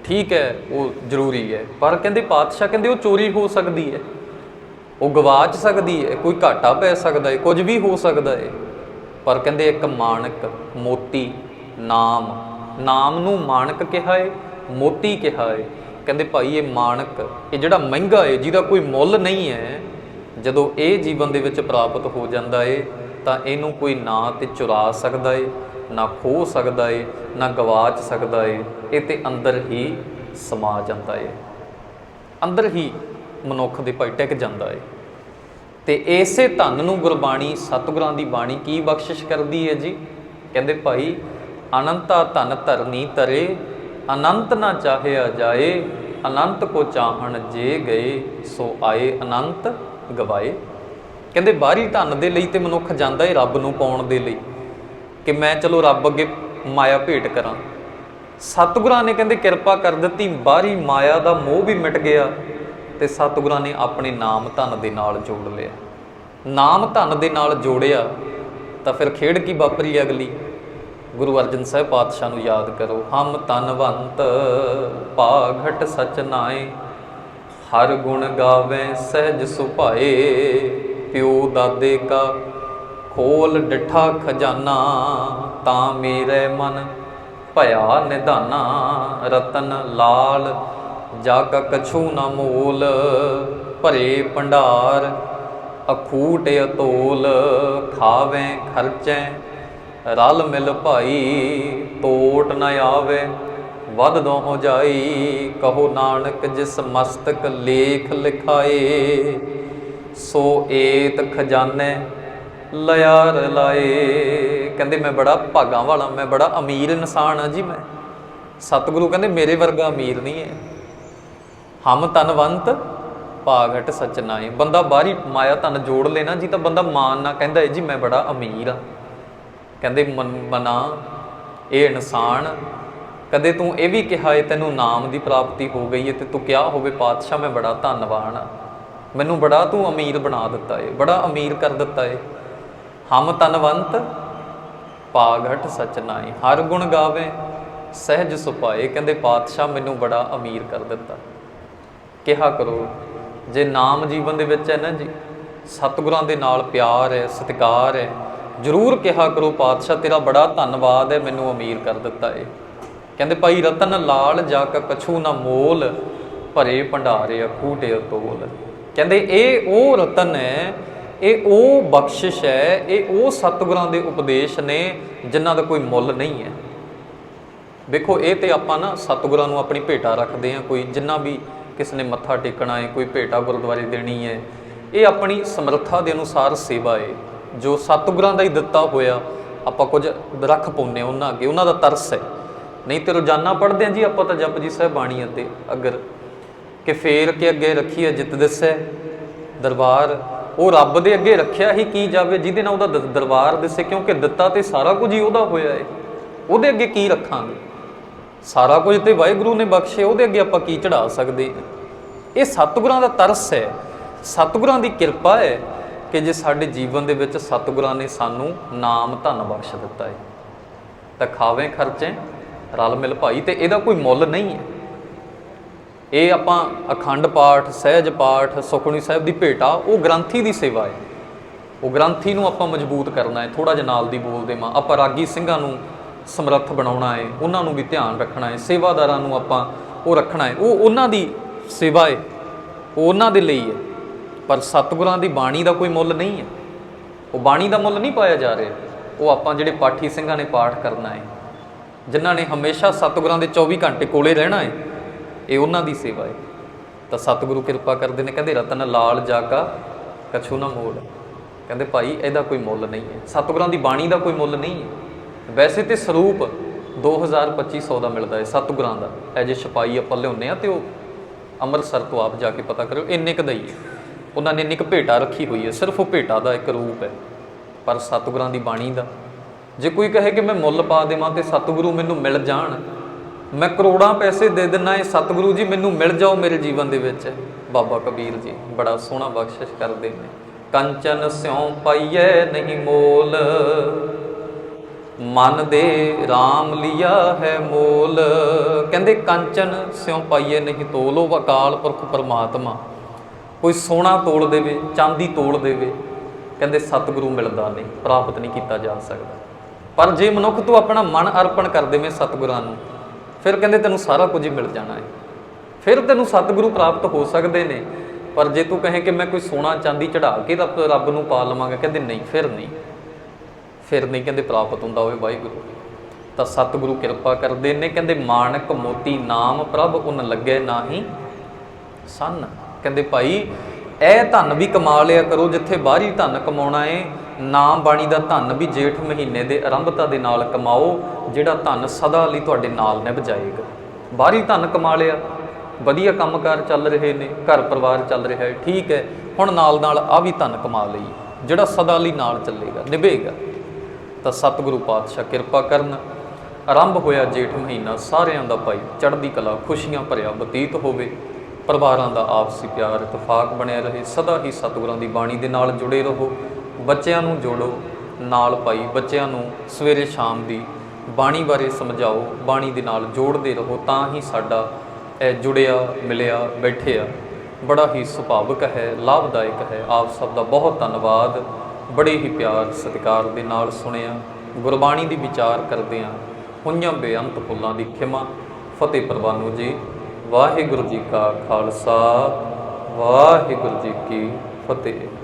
ਠੀਕ ਹੈ, ਉਹ ਜ਼ਰੂਰੀ ਹੈ। ਪਰ ਕਹਿੰਦੇ ਪਾਤਸ਼ਾਹ ਕਹਿੰਦੇ ਉਹ ਚੋਰੀ ਹੋ ਸਕਦੀ ਹੈ। ਉਹ ਗਵਾਚ ਸਕਦੀ ਹੈ, ਕੋਈ ਘਾਟਾ ਪੈ ਸਕਦਾ ਹੈ, ਕੁਝ ਵੀ ਹੋ ਸਕਦਾ ਹੈ। ਪਰ ਕਹਿੰਦੇ ਇੱਕ ਮਾਣਕ ਮੋਤੀ ਨਾਮ ਨਾਮ ਨੂੰ ਮਾਣਕ ਕਿਹਾ ਹੈ ਮੋਤੀ ਕਿਹਾ ਹੈ। ਕਹਿੰਦੇ ਭਾਈ ਇਹ ਮਾਣਕ, ਇਹ ਜਿਹੜਾ ਮਹਿੰਗਾ ਹੈ, ਜਿਹਦਾ ਕੋਈ ਮੁੱਲ ਨਹੀਂ ਹੈ, ਜਦੋਂ ਇਹ ਜੀਵਨ ਦੇ ਵਿੱਚ ਪ੍ਰਾਪਤ ਹੋ ਜਾਂਦਾ ਹੈ, ਤਾਂ ਇਹਨੂੰ ਕੋਈ ਨਾ ਤੇ ਚੁਰਾ ਸਕਦਾ ਹੈ। ਨਾ ਖੋ ਸਕਦਾ ਏ, ਨਾ ਗਵਾਚ ਸਕਦਾ ਏ, ਇਹ ਤੇ ਅੰਦਰ ਹੀ ਸਮਾ ਜਾਂਦਾ ਏ। ਅੰਦਰ ਹੀ ਮਨੁੱਖ ਦੇ ਭਾਈ ਟਿਕ ਜਾਂਦਾ ਏ। ਤੇ ਇਸੇ ਧਨ ਨੂੰ ਗੁਰਬਾਣੀ ਸਤਿਗੁਰਾਂ ਦੀ ਬਾਣੀ ਕੀ ਬਖਸ਼ਿਸ਼ ਕਰਦੀ ਹੈ ਜੀ? ਕਹਿੰਦੇ ਭਾਈ, ਅਨੰਤਾ ਧਨ ਧਰਨੀ ਤਰੇ ਅਨੰਤ ਨਾ ਚਾਹਿਆ ਜਾਏ, ਅਨੰਤ ਕੋ ਚਾਹਣ ਜੇ ਗਏ, ਸੋ ਆਏ ਅਨੰਤ ਗਵਾਏ। ਕਹਿੰਦੇ ਬਾਹਰੀ ਧਨ ਦੇ ਲਈ ਤੇ ਮਨੁੱਖ ਜਾਂਦਾ ਹੈ ਰੱਬ ਨੂੰ ਪਾਉਣ ਦੇ ਲਈ। ਕਿ ਮੈਂ ਚਲੋ ਰੱਬ ਅੱਗੇ ਮਾਇਆ ਭੇਟ ਕਰਾਂ। ਸਤਿਗੁਰਾਂ ਨੇ ਕਹਿੰਦੇ ਕਿਰਪਾ ਕਰ ਦਿੱਤੀ, ਬਾਹਰੀ ਮਾਇਆ ਦਾ ਮੋਹ ਵੀ ਮਿਟ ਗਿਆ ਤੇ ਸਤਿਗੁਰਾਂ ਨੇ ਆਪਣੇ ਨਾਮ ਧਨ ਦੇ ਨਾਲ ਜੋੜ ਲਿਆ। ਨਾਮ ਧਨ ਦੇ ਨਾਲ ਜੋੜਿਆ ਤਾਂ ਫਿਰ ਖੇਡ ਕੀ ਵਾਪਰੀ ਅਗਲੀ? ਗੁਰੂ ਅਰਜਨ ਸਾਹਿਬ ਪਾਤਸ਼ਾਹ ਨੂੰ ਯਾਦ ਕਰੋ, ਹਮ ਤਨਵੰਤ ਪਾਘਟ ਸਚ ਨਾਏ ਹਰ ਗੁਣ ਗਾਵੇ, ਸਹਿਜ ਸੁਭਾਏ, ਪਿਓ ਦਾਦੇ ਕਾ ਖੋਲ ਡਿਠਾ ਖਜ਼ਾਨਾ, ਤਾਂ ਮੇਰੇ ਮਨ ਭਇਆ ਨਿਧਾਨਾ। ਰਤਨ ਲਾਲ ਜਾ ਕਛੂ ਨਾ ਮੋਲ, ਭਰੇ ਭੰਡਾਰ, ਅਖੂਟ ਅਤੋਲ। ਖਾਵੇਂ ਖਰਚੈ ਰਲ ਮਿਲ ਭਾਈ ਤੋਟ ਨ ਆਵੇ, ਵਧ ਦੋ ਹੋ ਜਾਈ। ਕਹੋ ਨਾਨਕ, ਜਿਸ ਮਸਤਕ ਲੇਖ ਲਿਖਾਏ, ਸੋ ਏਤ ਖਜ਼ਾਨੇ ਲਿਆਰ ਲਾਏ। ਕਹਿੰਦੇ, ਮੈਂ ਬੜਾ ਭਾਗਾਂ ਵਾਲਾ, ਮੈਂ ਬੜਾ ਅਮੀਰ ਇਨਸਾਨ ਆ ਜੀ ਮੈਂ। ਸਤਿਗੁਰੂ ਕਹਿੰਦੇ, ਮੇਰੇ ਵਰਗਾ ਅਮੀਰ ਨਹੀਂ ਹੈ। ਹਮ ਤਨਵੰਤ ਭਾਗਟ ਸਚਨਾਏ ਬੰਦਾ ਬਾਹਰੀ ਮਾਇਆ ਤਨ ਜੋੜ ਲੈਣਾ ਜੀ, ਤਾਂ ਬੰਦਾ ਮਾਨ ਨਾ ਕਹਿੰਦਾ ਹੈ, ਜੀ, ਮੈਂ ਬੜਾ ਅਮੀਰ ਆ ਕਹਿੰਦੇ, ਮਨ- ਮਨਾ, ਇਹ ਇਨਸਾਨ, ਕਦੇ ਤੂੰ ਇਹ ਵੀ ਕਿਹਾ ਏ, ਤੈਨੂੰ ਨਾਮ ਦੀ ਪ੍ਰਾਪਤੀ ਹੋ ਗਈ ਏ ਤੇ ਤੂੰ ਕਿਹਾ ਹੋਵੇ, ਪਾਤਸ਼ਾਹ, ਮੈਂ ਬੜਾ ਧੰਨਵਾਨ ਆ ਮੈਨੂੰ ਬੜਾ ਤੂੰ ਅਮੀਰ ਬਣਾ ਦਿੱਤਾ ਏ, ਬੜਾ ਅਮੀਰ ਕਰ ਦਿੱਤਾ ਏ। ਹਮ ਤਨਵੰਤ, ਪਾਗਟ ਸਚਨਾਈ ਹਰ ਗੁਣ ਗਾਵੇ, ਸਹਿਜ ਸੁਪਾਏ ਕਹਿੰਦੇ, ਪਾਤਸ਼ਾਹ ਮੈਨੂੰ ਬੜਾ ਅਮੀਰ ਕਰ ਦਿੱਤਾ। ਕਿਹਾ ਕਰੋ, ਜੇ ਨਾਮ ਜੀਵਨ ਦੇ ਵਿੱਚ ਹੈ ਨਾ ਜੀ, ਸਤਿਗੁਰਾਂ ਦੇ ਨਾਲ ਪਿਆਰ ਹੈ, ਸਤਿਕਾਰ ਹੈ, ਜਰੂਰ ਕਿਹਾ ਕਰੋ, ਪਾਤਸ਼ਾਹ ਤੇਰਾ ਬੜਾ ਧੰਨਵਾਦ ਹੈ, ਮੈਨੂੰ ਅਮੀਰ ਕਰ ਦਿੱਤਾ ਏ। ਕਹਿੰਦੇ, ਭਾਈ ਰਤਨ ਲਾਲ ਜਾ ਕੇ ਕਛੂ ਨਾ ਮੋਲ, ਭਰੇ ਭੰਡਾਰੇ ਅਖੂਟੇ ਤੋਲ ਕਹਿੰਦੇ, ਇਹ ਉਹ ਰਤਨ ਹੈ ਇਹ ਉਹ ਬਖਸ਼ਿਸ਼ ਹੈ, ਇਹ ਉਹ ਸਤਿਗੁਰਾਂ ਦੇ ਉਪਦੇਸ਼ ਨੇ ਜਿਨ੍ਹਾਂ ਦਾ ਕੋਈ ਮੁੱਲ ਨਹੀਂ ਹੈ। ਵੇਖੋ ਇਹ ਤੇ ਆਪਾਂ ਨਾ ਸਤਿਗੁਰਾਂ ਨੂੰ ਆਪਣੀ ਭੇਟਾ ਰੱਖਦੇ ਆ ਕੋਈ ਜਿੰਨਾ ਵੀ ਕਿਸ ਨੇ ਮੱਥਾ ਟੇਕਣਾ ਹੈ, ਕੋਈ ਭੇਟਾ ਗੁਰਦੁਆਰੇ ਦੇਣੀ ਹੈ। ਇਹ ਆਪਣੀ ਸਮਰੱਥਾ ਦੇ ਅਨੁਸਾਰ ਸੇਵਾ ਹੈ। ਜੋ ਸਤਿਗੁਰਾਂ ਦਾ ਹੀ ਦਿੱਤਾ ਹੋਇਆ, ਆਪਾਂ ਕੁਝ ਰੱਖ ਪਾਉਂਦੇ ਹਾਂ ਉਹਨਾਂ ਅੱਗੇ, ਉਹਨਾਂ ਦਾ ਤਰਸ ਹੈ। ਨਹੀਂ ਤੇ ਰੋਜ਼ਾਨਾ ਪੜ੍ਹਦੇ ਹਾਂ ਜੀ ਆਪਾਂ ਤਾਂ ਜਪਜੀ ਸਾਹਿਬ ਬਾਣੀ ਅਤੇ ਅਗਰ ਕਿ ਫੇਰ ਕੇ ਅੱਗੇ ਰੱਖੀ ਹੈ ਦਿਸੈ, ਦਰਬਾਰ ਉਹ ਰੱਬ ਦੇ ਅੱਗੇ ਰੱਖਿਆ ਹੀ ਕੀ ਜਾਵੇ, ਜਿਹਦੇ ਨਾਲ ਉਹਦਾ ਦਰਬਾਰ ਦਿਸੇ, ਕਿਉਂਕਿ ਦਿੱਤਾ ਤੇ ਸਾਰਾ ਕੁਝ ਹੀ ਉਹਦਾ ਹੋਇਆ ਹੈ ਉਹਦੇ ਅੱਗੇ ਕੀ ਰੱਖਾਂਗੇ? ਸਾਰਾ ਕੁਝ ਤੇ ਵਾਹਿਗੁਰੂ ਨੇ ਬਖਸ਼ੇ, ਉਹਦੇ ਅੱਗੇ ਆਪਾਂ ਕੀ ਚੜਾ ਸਕਦੇ ਇਹ ਸਤਿਗੁਰਾਂ ਦਾ ਤਰਸ ਹੈ। ਸਤਿਗੁਰਾਂ ਦੀ ਕਿਰਪਾ ਹੈ ਕਿ ਜੇ ਸਾਡੇ ਜੀਵਨ ਦੇ ਵਿੱਚ ਸਤਿਗੁਰਾਂ ਨੇ ਸਾਨੂੰ ਨਾਮ ਧਨ ਬਖਸ਼ ਦਿੱਤਾ ਹੈ ਤਾਂ ਖਾਵੇਂ ਖਰਚੇ, ਰਲ ਮਿਲ ਭਾਈ ਤੇ ਇਹਦਾ ਕੋਈ ਮੁੱਲ ਨਹੀਂ ਹੈ। ਇਹ ਆਪਾਂ ਅਖੰਡ ਪਾਠ, ਸਹਿਜ ਪਾਠ ਸੁਖਣੀ ਸਾਹਿਬ ਦੀ ਭੇਟ ਆ, ਉਹ ਗ੍ਰੰਥੀ ਦੀ ਸੇਵਾ ਹੈ। ਉਹ ਗ੍ਰੰਥੀ ਨੂੰ ਆਪਾਂ ਮਜ਼ਬੂਤ ਕਰਨਾ ਹੈ ਥੋੜਾ ਜਿਹਾ ਨਾਲ ਦੀ ਬੋਲਦੇ ਮਾਂ। ਆਪਾਂ ਰਾਗੀ ਸਿੰਘਾਂ ਨੂੰ ਸਮਰੱਥ ਬਣਾਉਣਾ ਹੈ, ਉਹਨਾਂ ਨੂੰ ਵੀ ਧਿਆਨ ਰੱਖਣਾ ਹੈ, ਸੇਵਾਦਾਰਾਂ ਨੂੰ ਆਪਾਂ ਉਹ ਰੱਖਣਾ ਹੈ। ਉਹ ਉਹਨਾਂ ਦੀ ਸੇਵਾ ਹੈ, ਉਹ ਉਹਨਾਂ ਦੇ ਲਈ ਹੈ। ਪਰ ਸਤਿਗੁਰਾਂ ਦੀ ਬਾਣੀ ਦਾ ਕੋਈ ਮੁੱਲ ਨਹੀਂ ਹੈ। ਉਹ ਬਾਣੀ ਦਾ ਮੁੱਲ ਨਹੀਂ ਪਾਇਆ ਜਾ ਰਿਹਾ। ਉਹ ਆਪਾਂ ਜਿਹੜੇ ਪਾਠੀ ਸਿੰਘਾਂ ਨੇ ਪਾਠ ਕਰਨਾ ਹੈ, ਜਿਨ੍ਹਾਂ ਨੇ ਹਮੇਸ਼ਾ ਸਤਿਗੁਰਾਂ ਦੇ 24 ਘੰਟੇ ਕੋਲੇ ਰਹਿਣਾ ਹੈ ਇਹ ਉਹਨਾਂ ਦੀ ਸੇਵਾ ਹੈ। ਤਾਂ ਸਤਿਗੁਰੂ ਕਿਰਪਾ ਕਰਦੇ ਨੇ, ਕਹਿੰਦੇ ਰਤਨ ਲਾਲ ਜਾਕਾ ਕਛੂ ਨਾ ਮੋੜ। ਕਹਿੰਦੇ ਭਾਈ, ਇਹਦਾ ਕੋਈ ਮੁੱਲ ਨਹੀਂ ਹੈ। ਸਤਿਗੁਰਾਂ ਦੀ ਬਾਣੀ ਦਾ ਕੋਈ ਮੁੱਲ ਨਹੀਂ ਹੈ। ਵੈਸੇ ਤੇ ਸਰੂਪ 2250 ਦਾ ਮਿਲਦਾ ਹੈ ਸਤਿਗੁਰਾਂ ਦਾ। ਇਹ ਜੇ ਛਪਾਈ ਆਪਾਂ ਲਿਆਉਂਦੇ ਆ ਤੇ ਉਹ ਅੰਮ੍ਰਿਤਸਰ ਤੋਂ ਆਪ ਜਾ ਕੇ ਪਤਾ ਕਰਿਓ ਇੰਨੇ ਕੁ ਦਾ ਹੀ ਹੈ। ਉਹਨਾਂ ਨੇ ਇੰਨੀ ਕੁ ਭੇਟਾ ਰੱਖੀ ਹੋਈ ਹੈ, ਸਿਰਫ ਉਹ ਭੇਟਾ ਦਾ ਇੱਕ ਰੂਪ ਹੈ। ਪਰ ਸਤਿਗੁਰਾਂ ਦੀ ਬਾਣੀ ਦਾ, ਜੇ ਕੋਈ ਕਹੇ ਕਿ ਮੈਂ ਮੁੱਲ ਪਾ ਦੇਵਾਂ ਤੇ ਸਤਿਗੁਰੂ ਮੈਨੂੰ ਮਿਲ ਜਾਣ ਮੈਂ ਕਰੋੜਾਂ ਪੈਸੇ ਦੇ ਦਿੰਨਾ, ਇਹ ਸਤਿਗੁਰੂ ਜੀ ਮੈਨੂੰ ਮਿਲ ਜਾਓ ਮੇਰੇ ਜੀਵਨ ਦੇ ਵਿੱਚ। ਬਾਬਾ ਕਬੀਰ ਜੀ, ਬੜਾ ਸੋਹਣਾ ਬਖਸ਼ਿਸ਼ ਕਰਦੇ ਨੇ। ਕੰਚਨ ਸਿਉ ਪਾਈਐ ਨਹੀਂ ਮੋਲ, ਮਨ ਦੇ RAM ਲਿਆ ਹੈ ਮੋਲ। ਕਹਿੰਦੇ ਕੰਚਨ ਸਿਉ ਪਾਈਏ ਨਹੀਂ ਤੋਲੋ ਅਕਾਲ ਪੁਰਖ ਪਰਮਾਤਮਾ। ਕੋਈ ਸੋਨਾ ਤੋਲ ਦੇਵੇ, ਚਾਂਦੀ ਤੋਲ ਦੇਵੇ, ਕਹਿੰਦੇ ਸਤਿਗੁਰੂ ਮਿਲਦਾ ਨਹੀਂ, ਪ੍ਰਾਪਤ ਨਹੀਂ ਕੀਤਾ ਜਾ ਸਕਦਾ। ਪਰ ਜੇ ਮਨੁੱਖ ਤੂੰ ਆਪਣਾ ਮਨ ਅਰਪਣ ਕਰ ਦੇਵੇ ਸਤਿਗੁਰਾਂ ਨੂੰ ਫਿਰ ਕਹਿੰਦੇ ਤੈਨੂੰ ਸਾਰਾ ਕੁਝ ਹੀ ਮਿਲ ਜਾਣਾ ਹੈ। ਫਿਰ ਤੈਨੂੰ ਸਤਿਗੁਰੂ ਪ੍ਰਾਪਤ ਹੋ ਸਕਦੇ ਨੇ। ਪਰ ਜੇ ਤੂੰ ਕਹੇ ਕਿ ਮੈਂ ਕੋਈ ਸੋਨਾ ਚਾਂਦੀ ਚੜਾ ਕੇ ਰੱਬ ਰੱਬ ਨੂੰ ਪਾ ਲਵਾਂਗਾ, ਕਹਿੰਦੇ ਨਹੀਂ, ਫਿਰ ਨਹੀਂ। ਫਿਰ ਨਹੀਂ ਕਹਿੰਦੇ ਪ੍ਰਾਪਤ ਹੁੰਦਾ ਹੋਵੇ ਵਾਹਿਗੁਰੂ। ਤਾਂ ਸਤਿਗੁਰੂ ਕਿਰਪਾ ਕਰਦੇ ਨੇ, ਕਹਿੰਦੇ ਮਾਨਕ ਮੋਤੀ ਨਾਮ ਪ੍ਰਭ ਉਨ ਲੱਗੇ ਨਾਹੀ ਸੰਨ। ਕਹਿੰਦੇ ਭਾਈ, ਇਹ ਧਨ ਵੀ ਕਮਾ ਲਿਆ ਕਰੋ, ਜਿੱਥੇ ਬਾਹਰੀ ਧਨ ਕਮਾਉਣਾ ਏ ਨਾਮ ਬਾਣੀ ਦਾ ਧਨ ਵੀ ਜੇਠ ਮਹੀਨੇ ਦੇ ਆਰੰਭਤਾ ਦੇ ਨਾਲ ਕਮਾਓ, ਜਿਹੜਾ ਧਨ ਸਦਾ ਲਈ ਤੁਹਾਡੇ ਨਾਲ ਨਿਭ ਜਾਏਗਾ। ਬਾਹਰੀ ਧਨ ਕਮਾ ਲਿਆ। ਵਧੀਆ ਕੰਮਕਾਰ ਚੱਲ ਰਹੇ ਨੇ, ਘਰ ਪਰਿਵਾਰ ਚੱਲ ਰਿਹਾ ਹੈ, ਠੀਕ ਹੈ। ਹੁਣ ਨਾਲ ਨਾਲ ਆ ਵੀ ਧਨ ਕਮਾ ਲਈ, ਜਿਹੜਾ ਸਦਾ ਲਈ ਨਾਲ ਚੱਲੇਗਾ, ਨਿਭੇਗਾ। ਤਾਂ ਸਤਿਗੁਰੂ ਪਾਤਸ਼ਾਹ ਕਿਰਪਾ ਕਰਨ। ਆਰੰਭ ਹੋਇਆ ਜੇਠ ਮਹੀਨਾ, ਸਾਰਿਆਂ ਦਾ ਭਾਈ ਚੜ੍ਹਦੀ ਕਲਾ, ਖੁਸ਼ੀਆਂ ਭਰਿਆ ਬਤੀਤ ਹੋਵੇ। ਪਰਿਵਾਰਾਂ ਦਾ ਆਪਸੀ ਪਿਆਰ, ਇਤਫਾਕ ਬਣਿਆ ਰਹੇ। ਸਦਾ ਹੀ ਸਤਿਗੁਰਾਂ ਦੀ ਬਾਣੀ ਦੇ ਨਾਲ ਜੁੜੇ ਰਹੋ। ਬੱਚਿਆਂ ਨੂੰ ਜੋੜੋ, ਨਾਲ ਪਾਈ ਬੱਚਿਆਂ ਨੂੰ ਸਵੇਰੇ ਸ਼ਾਮ ਦੀ ਬਾਣੀ ਬਾਰੇ ਸਮਝਾਓ, ਬਾਣੀ ਦੇ ਨਾਲ ਜੋੜਦੇ ਰਹੋ ਤਾਂ ਹੀ ਸਾਡਾ ਇਹ ਜੁੜਿਆ, ਮਿਲਿਆ, ਬੈਠਿਆ ਬੜਾ ਹੀ ਸੁਭਾਵਿਕ ਹੈ, ਲਾਭਦਾਇਕ ਹੈ। ਆਪ ਸਭ ਦਾ ਬਹੁਤ ਧੰਨਵਾਦ। ਬੜੇ ਹੀ ਪਿਆਰ ਸਤਿਕਾਰ ਦੇ ਨਾਲ ਸੁਣਿਆ, ਗੁਰਬਾਣੀ ਦੀ ਵਿਚਾਰ ਕਰਦੇ ਹਾਂ। ਹੋਈਆਂ ਬੇਅੰਤ ਫੁੱਲਾਂ ਦੀ ਖਿਮਾ। ਫਤਿਹ ਪ੍ਰਵਾਨੂ ਜੀ, ਵਾਹਿਗੁਰੂ ਜੀ ਕਾ ਖਾਲਸਾ, ਵਾਹਿਗੁਰੂ ਜੀ ਕੀ ਫਤਿਹ।